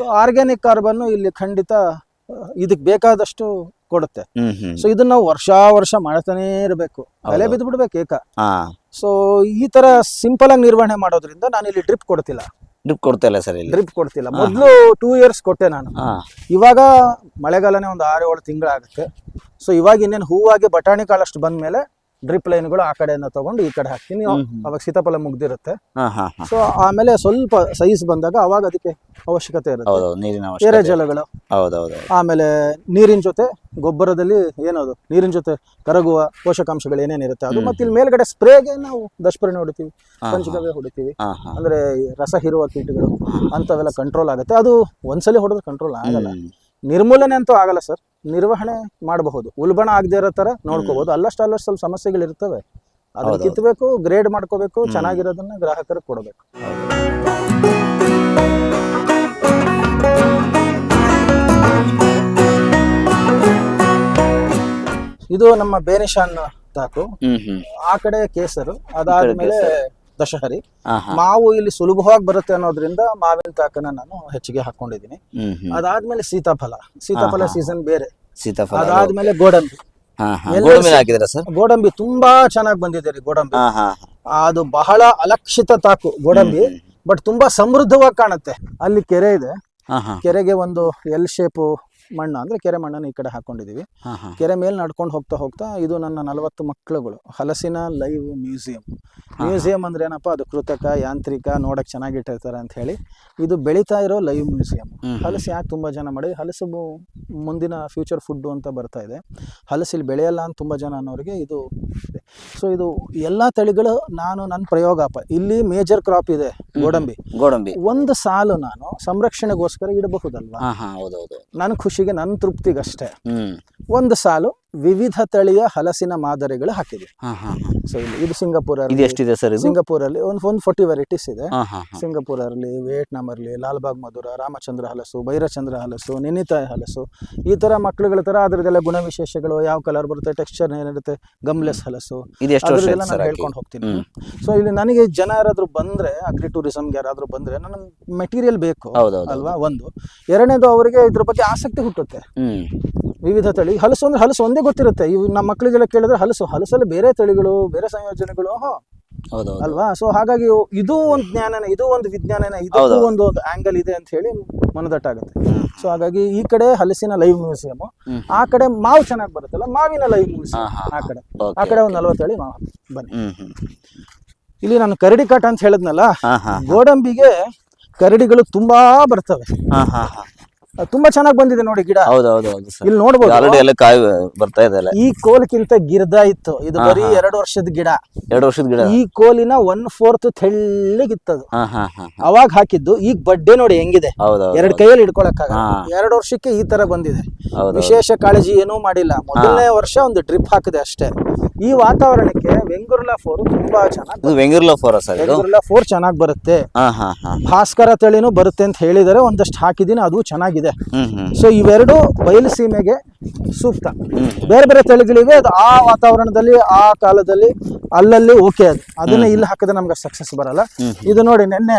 S1: ಸೊ ಆರ್ಗ್ಯಾನಿಕ್ ಕಾರ್ಬನ್ ಇಲ್ಲಿ ಖಂಡಿತ ಇದಕ್ ಬೇಕಾದಷ್ಟು ಕೊಡುತ್ತೆ. ಸೊ ಇದನ್ನ ನಾವು ವರ್ಷ ವರ್ಷ ಮಾಡ್ತಾನೆ ಇರಬೇಕು. ಬೆಲೆ
S2: ಹೌದು.
S1: ಬಿದ್ದು ಬಿಡ್ಬೇಕು ಏಕ ಸೊ ಈ ತರ ಸಿಂಪಲ್ ಆಗಿ ನಿರ್ವಹಣೆ ಮಾಡೋದ್ರಿಂದ ನಾನು ಇಲ್ಲಿ ಡ್ರಿಪ್ ಕೊಡ್ತಿಲ್ಲ.
S2: ಡ್ರಿಪ್ ಕೊಡ್ತಾ ಇಲ್ಲ ಸರ್ ಇಲ್ಲಿ.
S1: ಡ್ರಿಪ್ ಕೊಡ್ತಿಲ್ಲ. ಮೊದಲು ಟೂ ಇಯರ್ಸ್ ಕೊಟ್ಟೆ ನಾನು. ಇವಾಗ ಮಳೆಗಾಲನೇ ಒಂದು ಆರು ಏಳು ತಿಂಗಳಾಗುತ್ತೆ. ಸೊ ಇವಾಗ ಇನ್ನೇನು ಹೂವಾಗಿ ಬಟಾಣಿ ಕಾಳಷ್ಟು ಬಂದ್ಮೇಲೆ ಡ್ರಿಪ್ ಲೈನ್ಗಳು ಆ ಕಡೆಯಿಂದ ತಗೊಂಡು ಈ ಕಡೆ ಹಾಕ್ತೀನಿ. ಅವಾಗ ಸೀತಾಫಲ ಮುಗ್ದಿರುತ್ತೆ. ಸೊ ಆಮೇಲೆ ಸ್ವಲ್ಪ ಸೈಜ್ ಬಂದಾಗ ಅವಾಗ ಅದಕ್ಕೆ ಅವಶ್ಯಕತೆ ಇರುತ್ತೆ. ಎರೆ ಜಲಗಳು. ಆಮೇಲೆ ನೀರಿನ ಜೊತೆ ಗೊಬ್ಬರದಲ್ಲಿ ಏನದು ನೀರಿನ ಜೊತೆ ಕರಗುವ ಪೋಷಕಾಂಶಗಳು ಏನೇನಿರುತ್ತೆ ಅದು. ಮತ್ತೆ ಇಲ್ಲಿ ಮೇಲ್ಗಡೆ ಸ್ಪ್ರೇಗೆ ನಾವು ದಶಪರ್ಣಿ ಹೊಡಿತೀವಿ ಪಂಚಗವ್ಯ ಹೊಡಿತೀವಿ. ಅಂದ್ರೆ ರಸ ಹೀರುವ ಕೀಟಗಳು ಅಂತವೆಲ್ಲ ಕಂಟ್ರೋಲ್ ಆಗುತ್ತೆ. ಅದು ಒಂದ್ಸಲಿ ಹೊಡೆದ್ರೆ ಕಂಟ್ರೋಲ್ ಆಗಲ್ಲ. ನಿರ್ಮೂಲನೆ ಅಂತೂ ಆಗಲ್ಲ ಸರ್. ನಿರ್ವಹಣೆ ಮಾಡಬಹುದು. ಉಲ್ಬಣ ಆಗದೆ ಇರೋ ತರ ನೋಡ್ಕೋಬಹುದು. ಅಲ್ಲಷ್ಟು ಅಲ್ಲಷ್ಟು ಸ್ವಲ್ಪ ಸಮಸ್ಯೆಗಳು ಇರ್ತವೆ. ಅದನ್ನ. ಕಿತ್ತಬೇಕು ಗ್ರೇಡ್ ಮಾಡ್ಕೋಬೇಕು. ಚೆನ್ನಾಗಿರೋದನ್ನ ಗ್ರಾಹಕರಿಗೆ ಕೊಡಬೇಕು. ಇದು ನಮ್ಮ ಬೇನಿಶಾನ್ ತಾಕು. ಆ ಕಡೆ ಕೇಸರು. ಅದಾದ್ಮೇಲೆ ದಶಹರಿ. ಮಾವು ಇಲ್ಲಿ ಸುಲಭವಾಗಿ ಬರುತ್ತೆ ಅನ್ನೋದ್ರಿಂದ ಮಾವಿನ ತಾಕನ ನಾನು ಹೆಚ್ಚಿಗೆ ಹಾಕೊಂಡಿದ್ದೀನಿ. ಅದಾದ್ಮೇಲೆ ಸೀತಾಫಲ. ಸೀತಾಫಲ. ಸೀಸನ್ ಬೇರೆ.
S2: ಸೀತಾಫಲ
S1: ಅದಾದ್ಮೇಲೆ ಗೋಡಂಬಿ.
S2: ಗೋಡಂಬಿ
S1: ತುಂಬಾ ಚೆನ್ನಾಗಿ ಬಂದಿದೆ ರೀ ಗೋಡಂಬಿ. ಅದು ಬಹಳ ಅಲಕ್ಷಿತ ತಾಕು ಗೋಡಂಬಿ. ಬಟ್ ತುಂಬಾ ಸಮೃದ್ಧವಾಗಿ ಕಾಣುತ್ತೆ. ಅಲ್ಲಿ ಕೆರೆ ಇದೆ. ಕೆರೆಗೆ ಒಂದು ಎಲ್ ಶೇಪು ಮಣ್ಣು ಅಂದ್ರೆ ಕೆರೆ ಮಣ್ಣನ್ನು ಈ ಕಡೆ ಹಾಕೊಂಡಿದೀವಿ
S2: ಹಾ ಹಾ.
S1: ಕೆರೆ ಮೇಲೆ ನಡ್ಕೊಂಡು ಹೋಗ್ತಾ ಹೋಗ್ತಾ ಇದು ನನ್ನ ನಲವತ್ತು ಮಕ್ಕಳುಗಳು. ಹಲಸಿನ ಲೈವ್ ಮ್ಯೂಸಿಯಂ. ಮ್ಯೂಸಿಯಂ ಅಂದ್ರೆ ಏನಪ್ಪ ಅದು ಕೃತಕ ಯಾಂತ್ರಿಕ ನೋಡಕ್ ಚೆನ್ನಾಗಿಟ್ಟಿರ್ತಾರೆ ಅಂತ ಹೇಳಿ ಇದು ಬೆಳೀತಾ ಇರೋ ಲೈವ್ ಮ್ಯೂಸಿಯಂ. ಹಲಸು ಯಾಕೆ ತುಂಬಾ ಜನ ಮಾಡಿ ಹಲಸು ಮುಂದಿನ ಫ್ಯೂಚರ್ ಫುಡ್ ಅಂತ ಬರ್ತಾ ಇದೆ. ಹಲಸು ಇಲ್ಲಿ ಬೆಳೆಯಲ್ಲ ಅಂತ ತುಂಬಾ ಜನ ಅನ್ನೋರಿಗೆ ಇದು ಸೊ ಇದು ಎಲ್ಲಾ ತಳಿಗಳು ನಾನು ನನ್ನ ಪ್ರಯೋಗಪ್ಪ ಇಲ್ಲಿ ಮೇಜರ್ ಕ್ರಾಪ್ ಇದೆ ಗೋಡಂಬಿ.
S2: ಗೋಡಂಬಿ.
S1: ಒಂದು ಸಾಲು ನಾನು ಸಂರಕ್ಷಣೆಗೋಸ್ಕರ ಇಡಬಹುದಲ್ವಾ?
S2: ನಾನು ಹಾ
S1: ಖುಷಿಗೆ ನನ್ನ ತೃಪ್ತಿಗಷ್ಟೇ. ಒಂದು ಸಾಲು ವಿವಿಧ ತಳಿಯ ಹಲಸಿನ ಮಾದರಿಗಳು ಹಾಕಿದೆ. ಸೊ ಇಲ್ಲಿ ಇದು ಸಿಂಗಾಪುರ
S2: ಇದು ಎಷ್ಟಿದೆ ಸರ್
S1: ಸಿಂಗಾಪುರ್ ಅಲ್ಲಿ ಒಂದು ಒಂದು ಫೋರ್ಟಿ ವೆರೈಟೀಸ್ ಇದೆ. ಸಿಂಗಾಪುರ ಅಲ್ಲಿ ವಿಯೆಟ್ನಾಂ ಅಲ್ಲಿ ಲಾಲ್ಬಾಗ್ ಮಧುರ ರಾಮಚಂದ್ರ ಹಲಸು ಭೈರಚಂದ್ರ ಹಲಸು ನಿನಿತ ಹಲಸು ಈ ತರ ಮಕ್ಕಳುಗಳ ತರ ಅದ್ರದ್ದೆಲ್ಲ ಗುಣವಿಶೇಷಗಳು ಯಾವ ಕಲರ್ ಬರುತ್ತೆ ಟೆಕ್ಸ್ಚರ್ ಏನಿರುತ್ತೆ ಗಮ್ಲೆಸ್ ಹಲಸು
S2: ಇದು ಎಷ್ಟು ವರ್ಷ
S1: ಅದ್ರದ್ದೆಲ್ಲ ನಾನು ಹೇಳ್ಕೊಂಡು ಹೋಗ್ತೀನಿ. ಸೊ ಇಲ್ಲಿ ನನಗೆ ಜನ ಯಾರಾದ್ರೂ ಬಂದ್ರೆ ಅಗ್ರಿ ಟೂರಿಸಂಗೆ ಯಾರಾದ್ರೂ ಬಂದ್ರೆ ನನ್ನ ಮೆಟೀರಿಯಲ್ ಬೇಕು ಅಲ್ವಾ ಒಂದು. ಎರಡನೇದು ಅವರಿಗೆ ಇದ್ರ ಬಗ್ಗೆ ಆಸಕ್ತಿ ಹುಟ್ಟುತ್ತೆ. ವಿವಿಧ ತಳಿ ಹಲಸು ಅಂದ್ರೆ ಹಲಸು ಒಂದೇ ಗೊತ್ತಿರುತ್ತೆ. ಇವು ನಮ್ಮ ಮಕ್ಕಳಿಗೆಲ್ಲ ಕೇಳಿದ್ರೆ ಹಲಸು ಹಲಸಲ್ಲಿ ಬೇರೆ ತಳಿಗಳು ಬೇರೆ ಸಂಯೋಜನೆಗಳು ಹಾ.
S2: ಹೌದೌದು
S1: ಅಲ್ವಾ? ಸೊ ಹಾಗಾಗಿ ಇದು ಒಂದು ಜ್ಞಾನನ ಇದು ಒಂದು ವಿಜ್ಞಾನನ ಇದು
S2: ಹೌದು.
S1: ಒಂದು ಒಂದು ಆಂಗಲ್ ಇದೆ ಅಂತ ಹೇಳಿ ಮನದಟ್ಟಾಗುತ್ತೆ. ಸೊ ಹಾಗಾಗಿ ಈ ಕಡೆ ಹಲಸಿನ ಲೈವ್ ಮ್ಯೂಸಿಯಂ ಆ ಕಡೆ ಮಾವು ಚೆನ್ನಾಗಿ ಬರುತ್ತಲ್ಲ ಮಾವಿನ ಲೈವ್ ಮ್ಯೂಸಿಯಂ ಆ ಕಡೆ. ಆ ಕಡೆ. ಒಂದು ನಲ್ವತ್ತು ತಳಿ ಮಾವು. ಬನ್ನಿ. ಇಲ್ಲಿ ನಾನು ಕರಡಿ ಕಾಟ ಅಂತ ಹೇಳಿದ್ನಲ್ಲ ಗೋಡಂಬಿಗೆ ಕರಡಿಗಳು ತುಂಬಾ ಬರ್ತವೆ. ಅದು ತುಂಬಾ ಚೆನ್ನಾಗಿ ಬಂದಿದೆ ನೋಡಿ ಗಿಡ.
S2: ಹೌದು ಹೌದು ಸರ್.
S1: ಇಲ್ಲಿ ನೋಡಬಹುದು
S2: ಆಲ್ರೆಡಿ ಎಲ್ಲ ಕಾಯಿ ಬರ್ತಾ ಇದೆ
S1: ಈ ಕೋಲ್ಕಿಂತ ಗಿರ್ದ ಇತ್ತು. ಇದು ಬರೀ. ಎರಡು ವರ್ಷದ ಗಿಡ.
S2: ಎರಡು ವರ್ಷದ ಗಿಡ?
S1: ಈ ಕೋಲಿನ ಒನ್ ಫೋರ್ತ್ ತೆಳ್ಳಗಿತ್ತದು. ಅವಾಗ ಹಾಕಿದ್ದು. ಈಗ ಬಡ್ಡೆ ನೋಡಿ ಹೆಂಗಿದೆ. ಎರಡು ಕೈಯಲ್ಲಿ
S2: ಇಡ್ಕೊಳಕ್.
S1: ಎರಡು ವರ್ಷಕ್ಕೆ ಈ ತರ ಬಂದಿದೆ. ವಿಶೇಷ ಕಾಳಜಿ ಏನೂ ಮಾಡಿಲ್ಲ. ಮೊದಲನೇ ವರ್ಷ ಒಂದು ಡ್ರಿಪ್ ಹಾಕಿದೆ ಅಷ್ಟೇ. ಈ ವಾತಾವರಣಕ್ಕೆ ವೆಂಗುರ್ಲಾ ಫೋರ್ ತುಂಬಾ ಚೆನ್ನಾಗಿ
S2: ವೆಂಗುರ್ಲಾ ಫೋರ್ ಫೋರ ಸರ್ ಇದು?
S1: ವೆಂಗುರ್ಲಾ ಫೋರ್ ಚೆನ್ನಾಗಿ ಬರುತ್ತೆ.
S2: ಹಾ ಹಾ ಹಾ.
S1: ಭಾಸ್ಕರ ತಳಿನೂ ಬರುತ್ತೆ ಅಂತ ಹೇಳಿದರೆ ಒಂದಷ್ಟು ಹಾಕಿದೀನಿ ಅದು ಚೆನ್ನಾಗಿದೆ.
S2: ಹ್ಮ್ ಹ್ಮ್.
S1: ಸೊ ಇವೆರಡು ಬಯಲು ಸೀಮೆಗೆ ಸೂಕ್ತ. ಬೇರೆ ಬೇರೆ ತಳಿಗಳಿವೆ ಅದು ಆ ವಾತಾವರಣದಲ್ಲಿ ಆ ಕಾಲದಲ್ಲಿ ಅಲ್ಲಲ್ಲಿ ಓಕೆ ಅದು. ಅದನ್ನ ಇಲ್ಲಿ ಹಾಕಿದ್ರೆ ನಮ್ಗೆ ಸಕ್ಸಸ್ ಬರಲ್ಲ. ಇದು ನೋಡಿ ನೆನ್ನೆ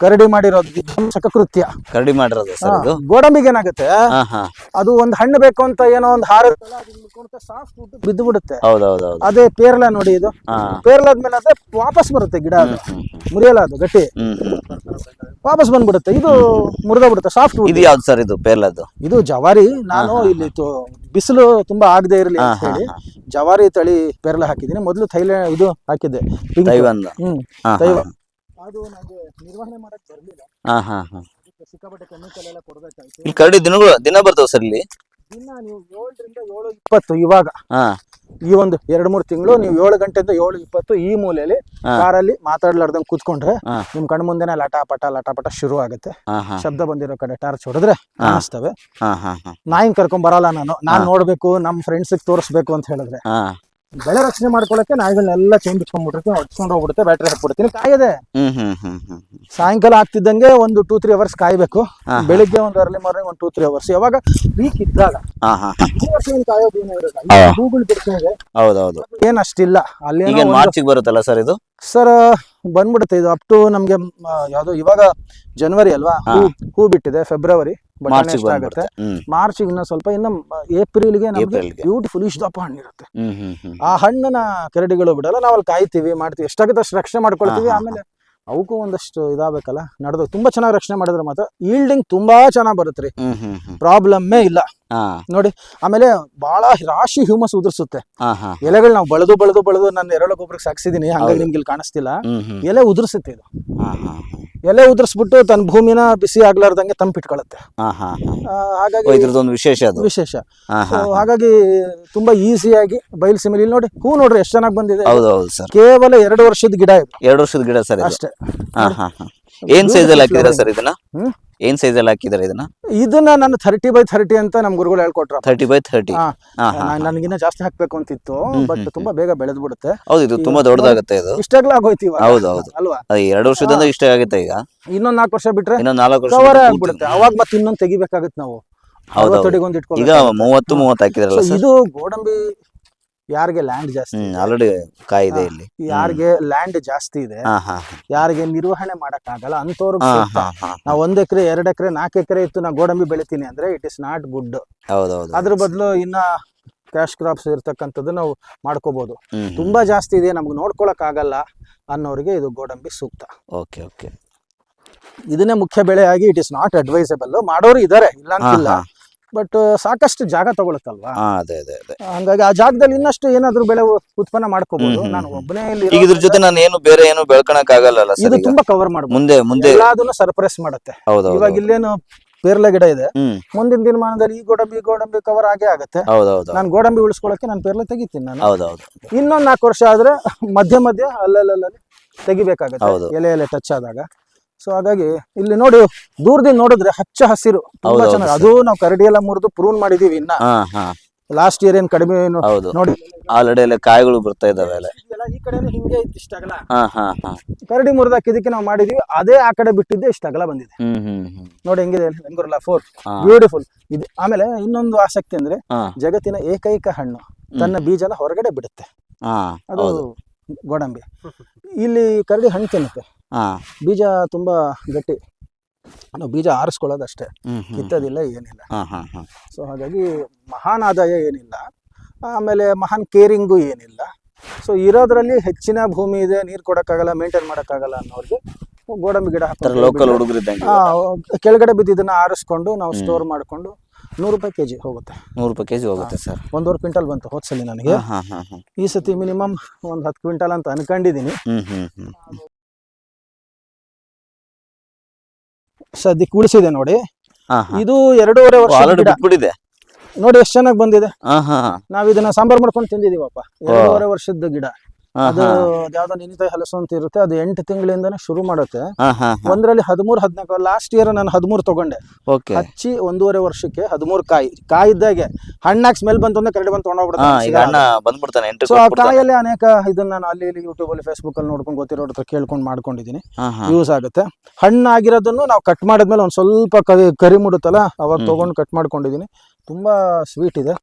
S1: ಕರಡಿ ಮಾಡಿರೋದು ವಿಧ್ವಂಸಕ ಕೃತ್ಯ.
S2: ಕರಡಿ ಮಾಡಿರೋದು ಸರ್ ಇದು?
S1: ಗೋಡಂಬಿಗೆ ಏನಾಗುತ್ತೆ
S2: ಹಾ ಹಾ.
S1: ಅದು ಒಂದ್ ಹಣ್ಣು ಬೇಕು ಅಂತ ಏನೋ ಒಂದು ಹಾರ ಸಾಫ್ಟ್ ಬಿದ್ದು ಬಿಡುತ್ತೆ
S2: ಹೌದೌದೌದು.
S1: ಅದೇ ಪೇರ್ಲ ನೋಡಿ ಇದು.
S2: ಹಾ.
S1: ಪೇರ್ಲಾದ್ಮೇಲೆ ಅದೇ ವಾಪಸ್ ಬರುತ್ತೆ ಗಿಡ ಅದು. ಮುರಿಯಲ್ಲ ಅದು ಗಟ್ಟಿ.
S2: ಹ್ಮ್ ಹ್ಮ್
S1: ವಾಪಸ್ ಬಂದ್ಬಿಡುತ್ತೆ. ಇದು ಮುರಿದೋಗ್ಬಿಡುತ್ತೆ ಸಾಫ್ಟ್
S2: ಇದು ಯಾವ್ದು ಸರ್ ಇದು ಪೇರ್ಲದ್ದು?
S1: ಇದು ಜವಾರಿ. ನಾನು ಇಲ್ಲಿ ತೋ- ಬಿಸಿಲು ತುಂಬಾ ಆಗದೆ ಇರಲಿ ಅಂತ ಹೇಳಿ ಜವಾರಿ ತಳಿ ಪೇರ್ಲ ಹಾಕಿದ್ದೀನಿ. ಮೊದಲು ಥೈಲ್ಯಾಂಡ್ ಇದು ಹಾಕಿದ್ದೆ. ಹ್ಮ್.
S2: ಹಾ
S1: ಅದು ನನಗೆ ನಿರ್ವಹಣೆ ಮಾಡಕ್ ಬರ್ಲಿಲ್ಲ.
S2: ಹಾ ಹಾ ಹಾ.
S1: ಸಿಕ್ಕಾಪಟ್ಟೆ ಕೆಮಿಕಲ್ ಎಲ್ಲ ಕೊಡ್ಬೇಕಾಯ್ತು.
S2: ಇಲ್ಲಿ ಕರಡಿ ದಿನಗಳು ದಿನ ಬರ್ತಾವ ಸರ್ ಇಲ್ಲಿ?
S1: ದಿನ ನೀವು ಏಳರಿಂದ ಏಳು ಇಪ್ಪತ್ತು ಇವಾಗ.
S2: ಹಾ.
S1: ಈ ಒಂದು ಎರಡು ಮೂರು ತಿಂಗಳು ನೀವು ಏಳು ಗಂಟೆಯಿಂದ ಏಳು ಇಪ್ಪತ್ತು ಈ ಮೂಲೆಯಲ್ಲಿ ಕಾರಲ್ಲಿ ಮಾತಾಡ್ಲಾರ್ದಂಗೆ ಕೂತ್ಕೊಂಡ್ರೆ
S2: ಹಾ.
S1: ನಿಮ್ ಕಣ್ ಮುಂದೆನೆ ಲಟಾಪಟ ಲಟಾಪಟ ಲಟ ಪಟ ಶುರು ಆಗುತ್ತೆ.
S2: ಹಾ ಹಾ.
S1: ಶಬ್ದ ಬಂದಿರೋ ಕಡೆ ಟಾರ್ಚ್ ಹೊಡೆದ್ರೆ ಕಾಣಿಸ್ತವೆ.
S2: ಹಾ ಹಾ ಹಾ.
S1: ನಾಯಿನ್ ಕರ್ಕೊಂಡ್ ಬರಲ್ಲ ನಾನು. ನಾನ್ ನೋಡ್ಬೇಕು ನಮ್ ಫ್ರೆಂಡ್ಸ್ ತೋರಿಸ್ಬೇಕು ಅಂತ ಹೇಳಿದ್ರೆ.
S2: ಹಾ.
S1: ಬೆಳೆ ರಕ್ಷಣೆ ಮಾಡ್ಕೊಳಕ್ಕೆ ನಾಯಿಗಳನ್ನೆಲ್ಲ ಚೇಂಜ್ ಬಿಟ್ಕೊಂಡ್ಬಿಟ್ಟಿರ್ತೀನಿ ಹೊಡ್ಸ್ಕೊಂಡು ಹೋಗ್ಬಿಡುತ್ತೆ ಬ್ಯಾಟ್ರಿ ಹಾಕ್ಬಿಡ್ತೀನಿ. ಕಾಯದೆ
S2: ಹ್ಮ್ ಹ್ಮ್ ಹ್ಮ್ ಹ್ಮ್ ಹ್ಮ್.
S1: ಸಾಯಂಕಾಲ ಆಗ್ತಿದ್ದಂಗೆ ಒಂದು ಟೂ ತ್ರೀ ಅವರ್ಸ್ ಕಾಯ್ಬೇಕು.
S2: ಹಾ.
S1: ಬೆಳಿಗ್ಗೆ ಒಂದು ಅರ್ಲಿ ಮಾರ್ನಿಂಗ್ ಒಂದು ಟೂ ತ್ರೀ ಅವರ್ಸ್ ಯಾವಾಗ ವೀಕ್ ಇದ್ದಾಗ
S2: ಹಾ ಹಾ ಹಾ
S1: ಈ ವರ್ಷ ಏನ್ ಕಾಯೋದು ಏನೂ ಇರಲ್ಲ.
S2: ಹಾ.
S1: ಈ ಹೂಗಳು ಬಿಡ್ತೇವೆ.
S2: ಹೌದೌದು.
S1: ಏನ್ ಅಷ್ಟಿಲ್ಲ.
S2: ಈಗ
S1: ಅಲ್ಲೇನೋ
S2: ಮಾರ್ಚಿಗೆ ಬರುತ್ತಲ್ಲ ಸರ್ ಇದು?
S1: ಸರ್ ಬಂದ್ಬಿಡುತ್ತೆ. ಇದು ಅಪ್ ಟು ನಮ್ಗೆ ಮ, ಯಾವ್ದು ಇವಾಗ ಜನವರಿ ಅಲ್ವಾ? ಹೂ ಹೂ. ಬಿಟ್ಟಿದೆ ಫೆಬ್ರವರಿ ಅಷ್ಟೇ ಆಗುತ್ತೆ. ಮಾರ್ಚ್ ಇನ್ನ ಸ್ವಲ್ಪ ಇನ್ನ ಏಪ್ರಿಲ್ಗೆ ನಮ್ಗೆ. ಬ್ಯೂಟಿಫುಲ್ ಇಷ್ಟಪ್ಪ
S2: ಹ್ಮ್ ಹ್ಮ್
S1: ಆ ಹಣ್ಣನ್ನ ಕರಡಿಗಳು ಬಿಡಲ್ಲ ನಾವು ಅಲ್ಲಿ ಕಾಯ್ತೀವಿ ಮಾಡ್ತೀವಿ. ಎಷ್ಟಾಗುತ್ತೆ ಅಷ್ಟು ರಕ್ಷಣೆ ಮಾಡ್ಕೊಳ್ತೀವಿ. ಆಮೇಲೆ ಅವಕ್ಕೂ ಒಂದಷ್ಟು ಇದಾಗಬೇಕಲ್ಲ ನಡೆದು ತುಂಬಾ ಚೆನ್ನಾಗಿ ರಕ್ಷಣೆ ಮಾಡಿದ್ರೆ ಮಾತ್ರ ಈಲ್ಡಿಂಗ್ ತುಂಬಾ ಚೆನ್ನಾಗಿ ಬರುತ್ತೆ ರೀ.
S2: ಹ್ಮ್
S1: ಪ್ರಾಬ್ಲಮ್ಮೇ ಇಲ್ಲ. ನೋಡಿ ಆಮೇಲೆ ಬಹಳ ರಾಶಿ ಹ್ಯೂಮಸ್ ಉದುರ್ಸುತ್ತೆ. ಎಲೆಗಳು ನಾವು ಬಳದು ಬಳದು ಬಳದು ನನ್ನ ಎರಳು ಗೊಬ್ಬರಕ್ಕೆ ಸಾಕ್ಸಿದೀನಿ ಹಂಗಾಗಿ ನಿಮ್ಗೆ ಇಲ್ಲಿ ಕಾಣಿಸ್ತಿಲ್ಲ. ಎಲೆ ಉದುರ್ಸುತ್ತೆ ಇದು. ಎಲೆ ಉದುರಿಸ್ಬಿಟ್ಟು ತನ್ನ ಭೂಮಿನ ಬಿಸಿ ಆಗ್ಲಾರ್ದಂಗೆ ತಂಪಿಟ್ಕೊಳ್ಳುತ್ತೆ ಹಾಗಾಗಿ
S2: ಇದ್ರದ್ದೊಂದು ವಿಶೇಷ ಅದು.
S1: ವಿಶೇಷ.
S2: ಹಾ
S1: So, ಹಾಗಾಗಿ ತುಂಬಾ ಈಸಿಯಾಗಿ ಬಯಲು ಸೀಮೆಲಿ ಇಲ್ಲಿ ನೋಡಿ ಹೂ ನೋಡ್ರಿ ಎಷ್ಟು ಚೆನ್ನಾಗಿ ಬಂದಿದೆ.
S2: ಹೌದು ಹೌದು ಸರ್.
S1: ಕೇವಲ ಎರಡು ವರ್ಷದ ಗಿಡ ಇದು.
S2: ಎರಡು ವರ್ಷದ ಗಿಡ ಸರ್
S1: ಅಷ್ಟೇ.
S2: ಹಾ ಹಾ ಹಾ. ಏನ್ ಸೈಜ್ ಅಲ್ಲಿ ಹಾಕಿದಿರಾ ಸರ್ ಇದನ್ನ?
S1: ಹ್ಮ್?
S2: ಏನ್ ಸೈಜ್ ಅಲ್ಲಿ ಹಾಕಿದಾರೆ ಇದನ್ನ?
S1: ಇದನ್ನ ನಾನು ಥರ್ಟಿ ಬೈ ಥರ್ಟಿ ಅಂತ ನಮ್ ಗುರುಗಳು ಹೇಳ್ಕೊಟ್ರ.
S2: ಥರ್ಟಿ ಬೈ ಥರ್ಟಿ
S1: ನನಗಿನ್ನ ಜಾಸ್ತಿ ಹಾಕ್ಬೇಕು ಅಂತಿತ್ತು ಬಟ್ ತುಂಬಾ ಬೇಗ ಬೆಳೆದ್ ಬಿಡುತ್ತೆ
S2: ಹೌದು ಇದು ತುಂಬಾ ದೊಡ್ಡದಾಗುತ್ತೆ ಇದು.
S1: ಇಷ್ಟಾಗ್ಲೂ ಆಗೋಯ್ತು
S2: ಹೌದು, ಹೌದು.
S1: ಅಲ್ವಾ?
S2: ಎರಡು ವರ್ಷದಿಂದ ಇಷ್ಟ ಆಗುತ್ತೆ ಈಗ.
S1: ಇನ್ನೊಂದ್ ನಾಲ್ಕು ವರ್ಷ ಬಿಟ್ರೆ
S2: ಇನ್ನೊಂದ್ ನಾಲ್ಕು ವರ್ಷ
S1: ಆಗ್ಬಿಡುತ್ತೆ. ಅವಾಗ ಮತ್ತೆ ಇನ್ನೊಂದ್ ತೆಗಿಬೇಕಾಗತ್ತೆ ನಾವು.
S2: ಈಗ ಮೂವತ್ತು ಮೂವತ್ತು ಹಾಕಿದ್ರಲ್ಲ
S1: ಇದು ಗೋಡಂಬಿ ಯಾರಿಗೆ ಲ್ಯಾಂಡ್ ಜಾಸ್ತಿ
S2: ಆಲ್ರೆಡಿ ಕಾಯಿದೆ ಇಲ್ಲಿ.
S1: ಯಾರಿಗೆ ಲ್ಯಾಂಡ್ ಜಾಸ್ತಿ ಇದೆ ಯಾರಿಗೆ ನಿರ್ವಹಣೆ ಮಾಡಕ್ ಆಗಲ್ಲ ಅಂತವ್ರು ನಾವ್ ಒಂದ್ ಎಕರೆ ಎರಡ್ ಎಕರೆ ನಾಲ್ಕು ಎಕರೆ ಇತ್ತು ನಾ ಗೋಡಂಬಿ ಬೆಳಿತೀನಿ ಅಂದ್ರೆ ಇಟ್ ಇಸ್ ನಾಟ್ ಗುಡ್ ಅದ್ರ ಬದಲು ಇನ್ನ ಕ್ಯಾಶ್ ಕ್ರಾಪ್ಸ್ ಇರ್ತಕ್ಕಂಥದ್ದು ನಾವು ಮಾಡ್ಕೋಬಹುದು ತುಂಬಾ ಜಾಸ್ತಿ ಇದೆ ನಮ್ಗೆ ನೋಡ್ಕೊಳಕ್ ಆಗಲ್ಲ ಅನ್ನೋರಿಗೆ ಇದು ಗೋಡಂಬಿ ಸೂಕ್ತ.
S2: Okay okay.
S1: ಇದನ್ನೇ ಮುಖ್ಯ ಬೆಳೆಯಾಗಿ ಇಟ್ ಇಸ್ ನಾಟ್ ಅಡ್ವೈಸಬಲ್ ಮಾಡೋರು ಇದಾರೆ ಇಲ್ಲ ಅಂತಿಲ್ಲ ಬಟ್ ಸಾಕಷ್ಟು ಜಾಗ ತಗೊಳುತ್ತಲ್ವಾ?
S2: ಹಾ ಅದೇ ಅದೇ ಅದೇ.
S1: ಹಂಗಾಗಿ ಆ ಜಾಗದಲ್ಲಿ ಇನ್ನಷ್ಟು ಏನಾದ್ರೂ ಬೆಳೆ ಉತ್ಪನ್ನ ಮಾಡ್ಕೋಬಹುದು
S2: ಹ್ಮ್,
S1: ನಾನು
S2: ಹ್ಮ್.
S1: ಒಬ್ಬನೇ ಇಲ್ಲಿ
S2: ಈಗ ಇದ್ರ ಜೊತೆ ನಾನು ಏನು ಬೇರೆ ಏನು ಬೆಳ್ಕೊಳಕ್ ಆಗಲ್ಲ
S1: ಇದು
S2: ಸರ್
S1: ತುಂಬಾ ಕವರ್ ಮಾಡಬಹುದು
S2: ಮುಂದೆ ಮುಂದೆ.
S1: ಎಲ್ಲಾದನ್ನು ಸರ್ಪ್ರೈಸ್ ಮಾಡುತ್ತೆ.
S2: ಹೌದೌದು
S1: ಇವಾಗ ಇಲ್ಲೇನು ಪೇರ್ಲೆ ಗಿಡ ಇದೆ.
S2: ಹ್ಮ್.
S1: ಮುಂದಿನ ದಿನಮಾನದಲ್ಲಿ ಈ ಗೋಡಂಬಿ ಗೋಡಂಬಿ ಕವರ್ ಆಗೇ ಆಗುತ್ತೆ.
S2: ಹೌದೌದು
S1: ನಾನು ಗೋಡಂಬಿ ಉಳಿಸ್ಕೊಳಕ್ಕೆ ನಾನು ಪೇರ್ಲೆ ತೆಗಿತೀನಿ ನಾನು.
S2: ಹೌದೌದು.
S1: ಇನ್ನೊಂದ್ ನಾಲ್ಕು ವರ್ಷ ಆದ್ರೆ ಮಧ್ಯ ಮಧ್ಯ ಅಲ್ಲಲ್ಲಲ್ಲಿ ತೆಗಿಬೇಕಾಗುತ್ತೆ.
S2: ಹೌದು.
S1: ಎಲೆ ಎಲೆ ಟಚ್ ಆದಾಗ. ಸೊ ಹಾಗಾಗಿ ಇಲ್ಲಿ ನೋಡಿ ದೂರದಿಂದ ನೋಡಿದ್ರೆ ಹಚ್ಚ ಹಸಿರು ತುಂಬಾ ಚೆನ್ನಾಗಿ. ಅದು ನಾವು ಕರಡಿ ಎಲ್ಲ ಮುರಿದು ಪ್ರೂನ್ ಮಾಡಿದೀವಿ ಇನ್ನ. ಲಾಸ್ಟ್ ಇಯರ್ ಏನ್ ಕಡಿಮೆ ನೋಡಿ.
S2: ಆಲ್ರೆಡಿ ಎಲ್ಲ ಕಾಯಿಗಳು ಬರ್ತಾ ಇದಾವೆ
S1: ಈ ಕಡೆ ಹಿಂಗೆ ಇತ್ತು ಇಷ್ಟಾಗಲ
S2: ಹಾ ಹಾ ಹಾ.
S1: ಇದಕ್ಕೆ ನಾವು ಮಾಡಿದೀವಿ ಅದೇ ಆ ಕಡೆ ಬಿಟ್ಟಿದ್ದೆ
S2: ಇಷ್ಟ ಆಗಲ್ಲ ಬಂದಿದೆ.
S1: ನೋಡಿ ಹೆಂಗಿದೆ ಬೆಂಗೂರಲ್ಲ ಫೋರ್ ಬ್ಯೂಟಿಫುಲ್ ಇದು ಆಮೇಲೆ ಇನ್ನೊಂದು ಆಸಕ್ತಿ ಅಂದ್ರೆ ಜಗತ್ತಿನ ಏಕೈಕ ಹಣ್ಣು ತನ್ನ ಬೀಜನ ಹೊರಗಡೆ ಬಿಡುತ್ತೆ. ಅದು ಗೋಡಂಬಿ. ಇಲ್ಲಿ ಕರಡಿ ಹಣ್ಣು ತಿನ್ನುತ್ತೆ.
S2: ಹಾ.
S1: ಬೀಜ ತುಂಬಾ ಗಟ್ಟಿ. ನಾವು ಬೀಜ ಆರಿಸ್ಕೊಳ್ಳೋದು ಅಷ್ಟೇ ಕಿತ್ತೋದಿಲ್ಲ ಏನಿಲ್ಲ. ಸೊ ಹಾಗಾಗಿ ಮಹಾನ್ ಆದಾಯ ಏನಿಲ್ಲ. ಆಮೇಲೆ ಮಹಾನ್ ಕೇರಿಂಗು ಏನಿಲ್ಲ. ಸೊ ಇರೋದ್ರಲ್ಲಿ ಹೆಚ್ಚಿನ ಭೂಮಿ ಇದೆ ನೀರು ಕೊಡೋಕ್ಕಾಗಲ್ಲ ಮೇಂಟೈನ್ ಮಾಡೋಕ್ಕಾಗಲ್ಲ ಅನ್ನೋರಿಗೆ ಗೋಡಂಬಿ ಗಿಡ
S2: ಲೋಕಲ್ ಹುಡುಗರು
S1: ಕೆಳಗಡೆ ಬಿದ್ದಿದ್ದನ್ನ ಆರಿಸ್ಕೊಂಡು ನಾವು ಸ್ಟೋರ್ ಮಾಡ್ಕೊಂಡು ನೂರು ರೂಪಾಯಿ ಕೆಜಿ ಹೋಗುತ್ತೆ.
S2: ನೂರು ರೂಪಾಯಿ ಕೆಜಿ ಹೋಗುತ್ತೆ ಸರ್.
S1: ಒಂದೂವರೆ ಕ್ವಿಂಟಲ್ ಬಂತು ಹೋದ್ಸಲಿ ನನಗೆ. ಈ ಸತಿ ಮಿನಿಮಮ್ ಒಂದು ಹತ್ತು ಕ್ವಿಂಟಲ್ ಅಂತ ಅನ್ಕೊಂಡಿದೀನಿ. ಸದ್ಯಕ್ಕೆ ಉಳಿಸಿದೆ ನೋಡಿ. ಇದು ಎರಡೂವರೆ ವರ್ಷ ಗಿಡ.
S2: ಬಿಟ್ಬಿಟ್ಟಿದೆ.
S1: ನೋಡಿ ಎಷ್ಟು ಚೆನ್ನಾಗಿ ಬಂದಿದೆ. ನಾವ್ ಇದನ್ನ ಸಾಂಬಾರ್ ಮಾಡ್ಕೊಂಡು ತಿಂದಿದೀವಪ್ಪ ಎರಡೂವರೆ ವರ್ಷದ ಗಿಡ. ಅದು ಯಾವ್ದೋ ನಿನಿತಾಯಿ ಹಲಸು ಅಂತ ಇರುತ್ತೆ ಅದು ಎಂಟು ತಿಂಗಳಿಂದನೇ ಶುರು ಮಾಡುತ್ತೆ. ಒಂದ್ರಲ್ಲಿ ಹದಿಮೂರು ಹದಿನಾಲ್ಕು ಲಾಸ್ಟ್ ಇಯರ್ ನಾನು ಹದಿಮೂರು ತಗೊಂಡೆ. ಹಚ್ಚಿ ಒಂದೂವರೆ ವರ್ಷಕ್ಕೆ ಹದಿಮೂರು ಕಾಯಿ. ಕಾಯಿ ಇದ್ದಾಗೆ. ಹಣ್ಣಾಗಿ ಸ್ಮೆಲ್ ಬಂತು ಅಂದ್ರೆ ಕರಡಿ ಬಂದು
S2: ತೊಗೊಂಡೋಗ್ಬಿಡ್ತಾನೆ
S1: ಸೊ ಆ ಕಾಯಲ್ಲಿ ಅನೇಕ ಇದನ್ನ ನಾನು ಅಲ್ಲಿ ಇಲ್ಲಿ ಯೂಟ್ಯೂಬ್ ಅಲ್ಲಿ ಫೇಸ್ಬುಕ್ ಅಲ್ಲಿ ನೋಡ್ಕೊಂಡು ಗೊತ್ತಿರೋ ಹತ್ರ ಕೇಳ್ಕೊಂಡು ಮಾಡ್ಕೊಂಡಿದ್ದೀನಿ. ಯೂಸ್ ಆಗುತ್ತೆ. ಹಣ್ಣಾಗಿರೋದನ್ನು ನಾವು ಕಟ್ ಮಾಡಿದ್ಮೇಲೆ ಒಂದ್ ಸ್ವಲ್ಪ ಕರಿ ಕರಿ ಮುಡುತ್ತಲ್ಲ ಅವಾಗ. ತಗೊಂಡು ಕಟ್ ಮಾಡ್ಕೊಂಡಿದ್ದೀನಿ. ತುಂಬಾ ಸ್ವೀಟ್ ಇದೆ.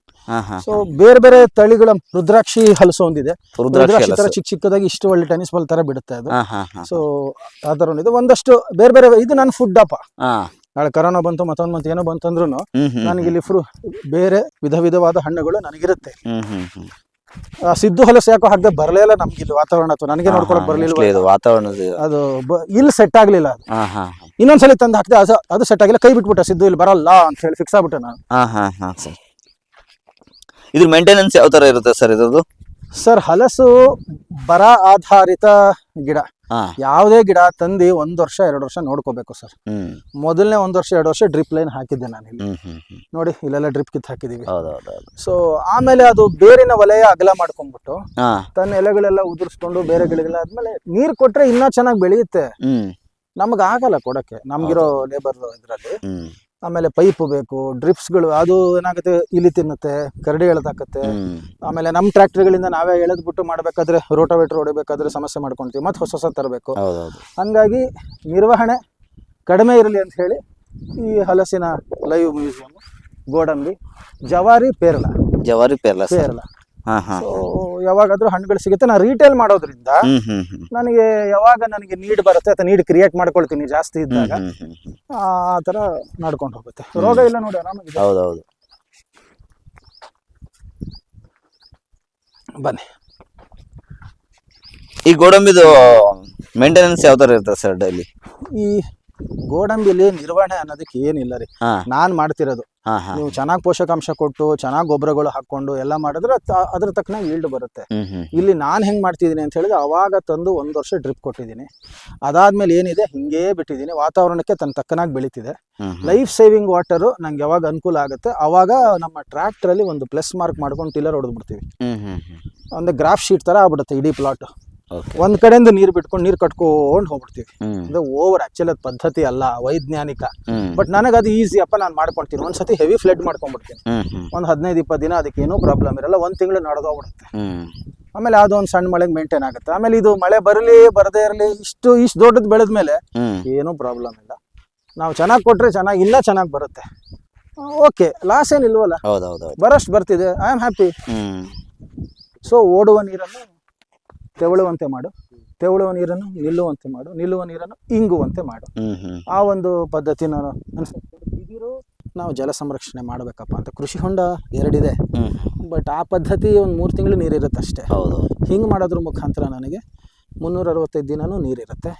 S1: ಸೊ ಬೇರೆ ಬೇರೆ ತಳಿಗಳ ರುದ್ರಾಕ್ಷಿ ಹಲಸು ಒಂದಿದೆ.
S2: ರುದ್ರಾಕ್ಷಿ
S1: ತರ ಚಿಕ್ಕ ಚಿಕ್ಕದಾಗಿ ಇಷ್ಟು ಒಳ್ಳೆ ಟೆನಿಸ್ ಬಾಲ್ ತರ ಬಿಡುತ್ತೆ ಅದು. ಸೊ ಆ ತರ ಒಂದಿದೆ ಒಂದಷ್ಟು ಬೇರೆ ಬೇರೆ ಇದು ನನ್ನ ಫುಡ್ ಅಪ್ಪ. ನಾಳೆ ಕರೋನಾ ಬಂತು ಮತ್ತೊಂದ್ ಮತ್ತೆ ಏನೋ ಬಂತಂದ್ರು
S2: ಹ್ಮ್ ಹ್ಮ್
S1: ನನಗೆ ಇಲ್ಲಿ ಫ್ರೂ ಬೇರೆ ವಿಧ ವಿಧವಾದ ಹಣ್ಣುಗಳು ನನಗಿರುತ್ತೆ. ಸಿದ್ದು ಹಲಸು ಯಾಕೋ ಹಾಕದೆ ಬರಲೇ ಇಲ್ಲ ನಮ್ಗೆ ಇಲ್ಲಿ ವಾತಾವರಣ ಅಥವಾ ನನಗೆ ನೋಡ್ಕೊಳಕ್
S2: ಬರ್ಲಿಲ್ಲ ವಾತಾವರಣದ
S1: ಅದು ಇಲ್ಲಿ ಸೆಟ್ ಆಗ್ಲಿಲ್ಲ ಇನ್ನೊಂದ್ಸಲಿ ತಂದು ಹಾಕಿದೆ ಅದು ಅದು ಸೆಟ್ ಆಗಿಲ್ಲ. ಕೈ ಬಿಟ್ಬಿಟ್ಟೆ ಸಿದ್ದು ಇಲ್ಲಿ ಬರಲ್ಲ ಅಂತ ಹೇಳಿ ಫಿಕ್ಸ್ ಆಗ್ಬಿಟ್ಟೆ ನಾನು.
S2: ಹಾ ಹಾ ಹಾ ಸರ್. ಇದ್ರ ಮೇಂಟೆನೆನ್ಸ್ ಯಾವ ತರ ಇರುತ್ತೆ ಸರ್ ಇದ್ರದ್ದು?
S1: ಸರ್ ಹಲಸು ಬರ ಆಧಾರಿತ ಗಿಡ.
S2: ಹಾ.
S1: ಯಾವುದೇ ಗಿಡ ತಂದು ಒಂದ್ ವರ್ಷ ಎರಡು ವರ್ಷ ನೋಡ್ಕೋಬೇಕು ಸರ್. ಮೊದಲನೇ ಒಂದ್ ವರ್ಷ ಎರಡು ವರ್ಷ ಡ್ರಿಪ್ ಲೈನ್ ಹಾಕಿದ್ದೆ ನಾನು ಇಲ್ಲಿ. ನೋಡಿ ಇಲ್ಲೆಲ್ಲ ಡ್ರಿಪ್ ಕಿತ್ ಹಾಕಿದೀವಿ. ಸೊ ಆಮೇಲೆ ಅದು ಬೇರಿನ ವಲಯ ಅಗಲ ಮಾಡ್ಕೊಂಡ್ಬಿಟ್ಟು
S2: ಹಾ.
S1: ತನ್ನ ಎಲೆಗಳೆಲ್ಲ ಉದುರಿಸ್ಕೊಂಡು ಬೇರೆ ಗಿಡಗಳೆಲ್ಲ ಆದ್ಮೇಲೆ ನೀರ್ ಕೊಟ್ರೆ ಇನ್ನೂ ಚೆನ್ನಾಗಿ ಬೆಳೆಯುತ್ತೆ. ನಮ್ಗೆ ಆಗಲ್ಲ ಕೊಡಕ್ಕೆ. ನಮ್ಗಿರೋ ಲೇಬರ್ ಇದ್ರಲ್ಲಿ. ಆಮೇಲೆ ಪೈಪ್ ಬೇಕು ಡ್ರಿಪ್ಸ್ಗಳು ಅದು ಏನಾಗುತ್ತೆ ಇಲಿ ತಿನ್ನುತ್ತೆ ಕರಡಿ ಎಳೆದಾಕತ್ತೆ ಆಮೇಲೆ ನಮ್ಮ ಟ್ರ್ಯಾಕ್ಟರ್ಗಳಿಂದ ನಾವೇ ಎಳೆದ್ಬಿಟ್ಟು ಮಾಡಬೇಕಾದ್ರೆ ರೋಟೋವೇಟರ್ ಹೊಡಿಬೇಕಾದ್ರೆ ಸಮಸ್ಯೆ ಮಾಡ್ಕೊಂತೀವಿ. ಮತ್ತೆ ಹೊಸ ಹೊಸ ತರಬೇಕು. ಹಂಗಾಗಿ ನಿರ್ವಹಣೆ ಕಡಿಮೆ ಇರಲಿ ಅಂತ ಹೇಳಿ ಈ ಹಲಸಿನ ಲೈವ್ ಮ್ಯೂಸಿಯಂ ಗೋಡಂಬಿ ಜವಾರಿ ಪೇರಳ
S2: ಜವಾರಿ ಪೇರ್ಲ
S1: ಪೇರ್ಲ. ಯಾವಾಗಾದ್ರೂ ಹಣ್ಣುಗಳು ಸಿಗುತ್ತೆ. ನಾನು ರೀಟೇಲ್ ಮಾಡೋದ್ರಿಂದ ನನಗೆ ಯಾವಾಗ ನನಗೆ ನೀಡ್ ಬರುತ್ತೆ ಅಥವಾ ನೀಡ್ ಕ್ರಿಯೇಟ್ ಮಾಡ್ಕೊಳ್ತೀನಿ ಜಾಸ್ತಿ ಇದ್ದಾಗ ಆ ತರ ನಡ್ಕೊಂಡು ಹೋಗುತ್ತೆ. ರೋಗ ಇಲ್ಲ ನೋಡಿ ಆರಾಮಾಗಿದೆ.
S2: ಹೌದೌದು.
S1: ಬನ್ನಿ.
S2: ಈ ಗೋಡಂಬಿದು ಮೇಂಟೆನೆನ್ಸ್ ಯಾವ ತರ ಇರ್ತದೆ ಸರ್ ಡೈಲಿ
S1: ಈ ಗೋಡಂಬಿಲಿ ನಿರ್ವಹಣೆ ಅನ್ನೋದಕ್ಕೆ ಏನಿಲ್ಲ ರೀ. ನಾನ್ ಮಾಡ್ತಿರೋದು. ನೀವು ಚೆನ್ನಾಗಿ ಪೋಷಕಾಂಶ ಕೊಟ್ಟು ಚೆನ್ನಾಗಿ ಗೊಬ್ಬರಗಳು ಹಾಕೊಂಡು ಎಲ್ಲ ಮಾಡಿದ್ರೆ ಅದ್ರ ತಕ್ಕನಾಗಿ ಈಲ್ಡ್ ಬರುತ್ತೆ. ಇಲ್ಲಿ ನಾನು ಹೆಂಗ್ ಮಾಡ್ತಿದ್ದೀನಿ ಅಂತ ಹೇಳಿದ್ರೆ ಅವಾಗ ತಂದು ಒಂದು ವರ್ಷ ಡ್ರಿಪ್ ಕೊಟ್ಟಿದ್ದೀನಿ. ಅದಾದ್ಮೇಲೆ ಏನಿದೆ ಹಿಂಗೇ ಬಿಟ್ಟಿದ್ದೀನಿ. ವಾತಾವರಣಕ್ಕೆ ತನ್ನ ತಕ್ಕನಾಗಿ ಬೆಳೀತಿದೆ. ಲೈಫ್ ಸೇವಿಂಗ್ ವಾಟರ್ ನಂಗೆ ಯಾವಾಗ ಅನುಕೂಲ ಆಗುತ್ತೆ ಅವಾಗ ನಮ್ಮ ಟ್ರ್ಯಾಕ್ಟ್ರಲ್ಲಿ ಒಂದು ಪ್ಲಸ್ ಮಾರ್ಕ್ ಮಾಡ್ಕೊಂಡು ಟಿಲ್ಲರ್ ಹೊಡೆದ್ಬಿಡ್ತೀವಿ. ಒಂದು ಗ್ರಾಫ್ ಶೀಟ್ ತರ ಆಗ್ಬಿಡುತ್ತೆ ಇಡೀ ಪ್ಲಾಟ್ ಒಂದ್ ಕಡೆಯಿಂದ ನೀರ್ ಬಿಟ್ಕೊಂಡು ನೀರ್ ಕಟ್ಕೊಂಡ್ ಹೋಗ್ಬಿಡ್ತೀವಿ. ಅಂದ್ರೆ ಓವರ್ ಆಕ್ಚುಲಿ ಅದ್ ಪದ್ಧತಿ ಅಲ್ಲ ವೈಜ್ಞಾನಿಕ. ಬಟ್ ನನಗೆ ಅದು ಈಸಿ ಅಪ್ಪ ನಾನು ಮಾಡ್ಕೊಳ್ತೀನಿ ಒಂದ್ಸತಿ ಹೆವಿ ಫ್ಲಡ್ ಮಾಡ್ಕೊಂಡ್ಬಿಡ್ತೀನಿ. ಒಂದ್ ಹದಿನೈದು ಇಪ್ಪತ್ತು ದಿನ ಅದಕ್ಕೆ ಏನೂ ಪ್ರಾಬ್ಲಮ್ ಇರಲ್ಲ. ಒಂದ್ ತಿಂಗಳು ನಡೆದೋಗ್ಬಿಡುತ್ತೆ. ಆಮೇಲೆ ಅದು ಒಂದು ಸಣ್ಣ ಮಳೆಗೆ ಮೇಂಟೈನ್ ಆಗುತ್ತೆ. ಆಮೇಲೆ ಇದು ಮಳೆ ಬರಲಿ ಬರದೇ ಇರಲಿ ಇಷ್ಟು ಇಷ್ಟು ದೊಡ್ಡದು ಬೆಳೆದ ಮೇಲೆ ಏನೂ ಪ್ರಾಬ್ಲಮ್ ಇಲ್ಲ. ನಾವು ಚೆನ್ನಾಗಿ ಕೊಟ್ರೆ ಚೆನ್ನಾಗಿ ಇಲ್ಲ ಚೆನ್ನಾಗಿ ಬರುತ್ತೆ. ಓಕೆ ಲಾಸ್ ಏನಿಲ್ವಲ್ಲ?
S2: ಇಲ್ವಲ್ಲ
S1: ಬರೋಷ್ಟು ಬರ್ತಿದೆ. ಐ ಆಮ್ ಹ್ಯಾಪಿ ಸೊ ಓಡುವ ನೀರನ್ನು ತೆವಳುವಂತೆ ಮಾಡು. ತೆವಳುವ ನೀರನ್ನು ನಿಲ್ಲುವಂತೆ ಮಾಡು. ನಿಲ್ಲುವ ನೀರನ್ನು ಇಂಗುವಂತೆ ಮಾಡು. ಆ ಒಂದು ಪದ್ಧತಿ ನಾನು ಬಿದಿರು ನಾವು ಜಲ ಸಂರಕ್ಷಣೆ ಮಾಡಬೇಕಪ್ಪ ಅಂತ ಕೃಷಿ ಹೊಂಡ ಎರಡಿದೆ. ಬಟ್ ಆ ಪದ್ಧತಿ ಒಂದು ಮೂರು ತಿಂಗಳು ನೀರಿರುತ್ತೆ ಅಷ್ಟೇ
S2: ಹೌದು.
S1: ಹಿಂಗೆ ಮಾಡೋದ್ರ ಮುಖಾಂತರ ನನಗೆ ಮುನ್ನೂರ ಅರವತ್ತೈದು ದಿನನೂ ನೀರಿರುತ್ತೆ.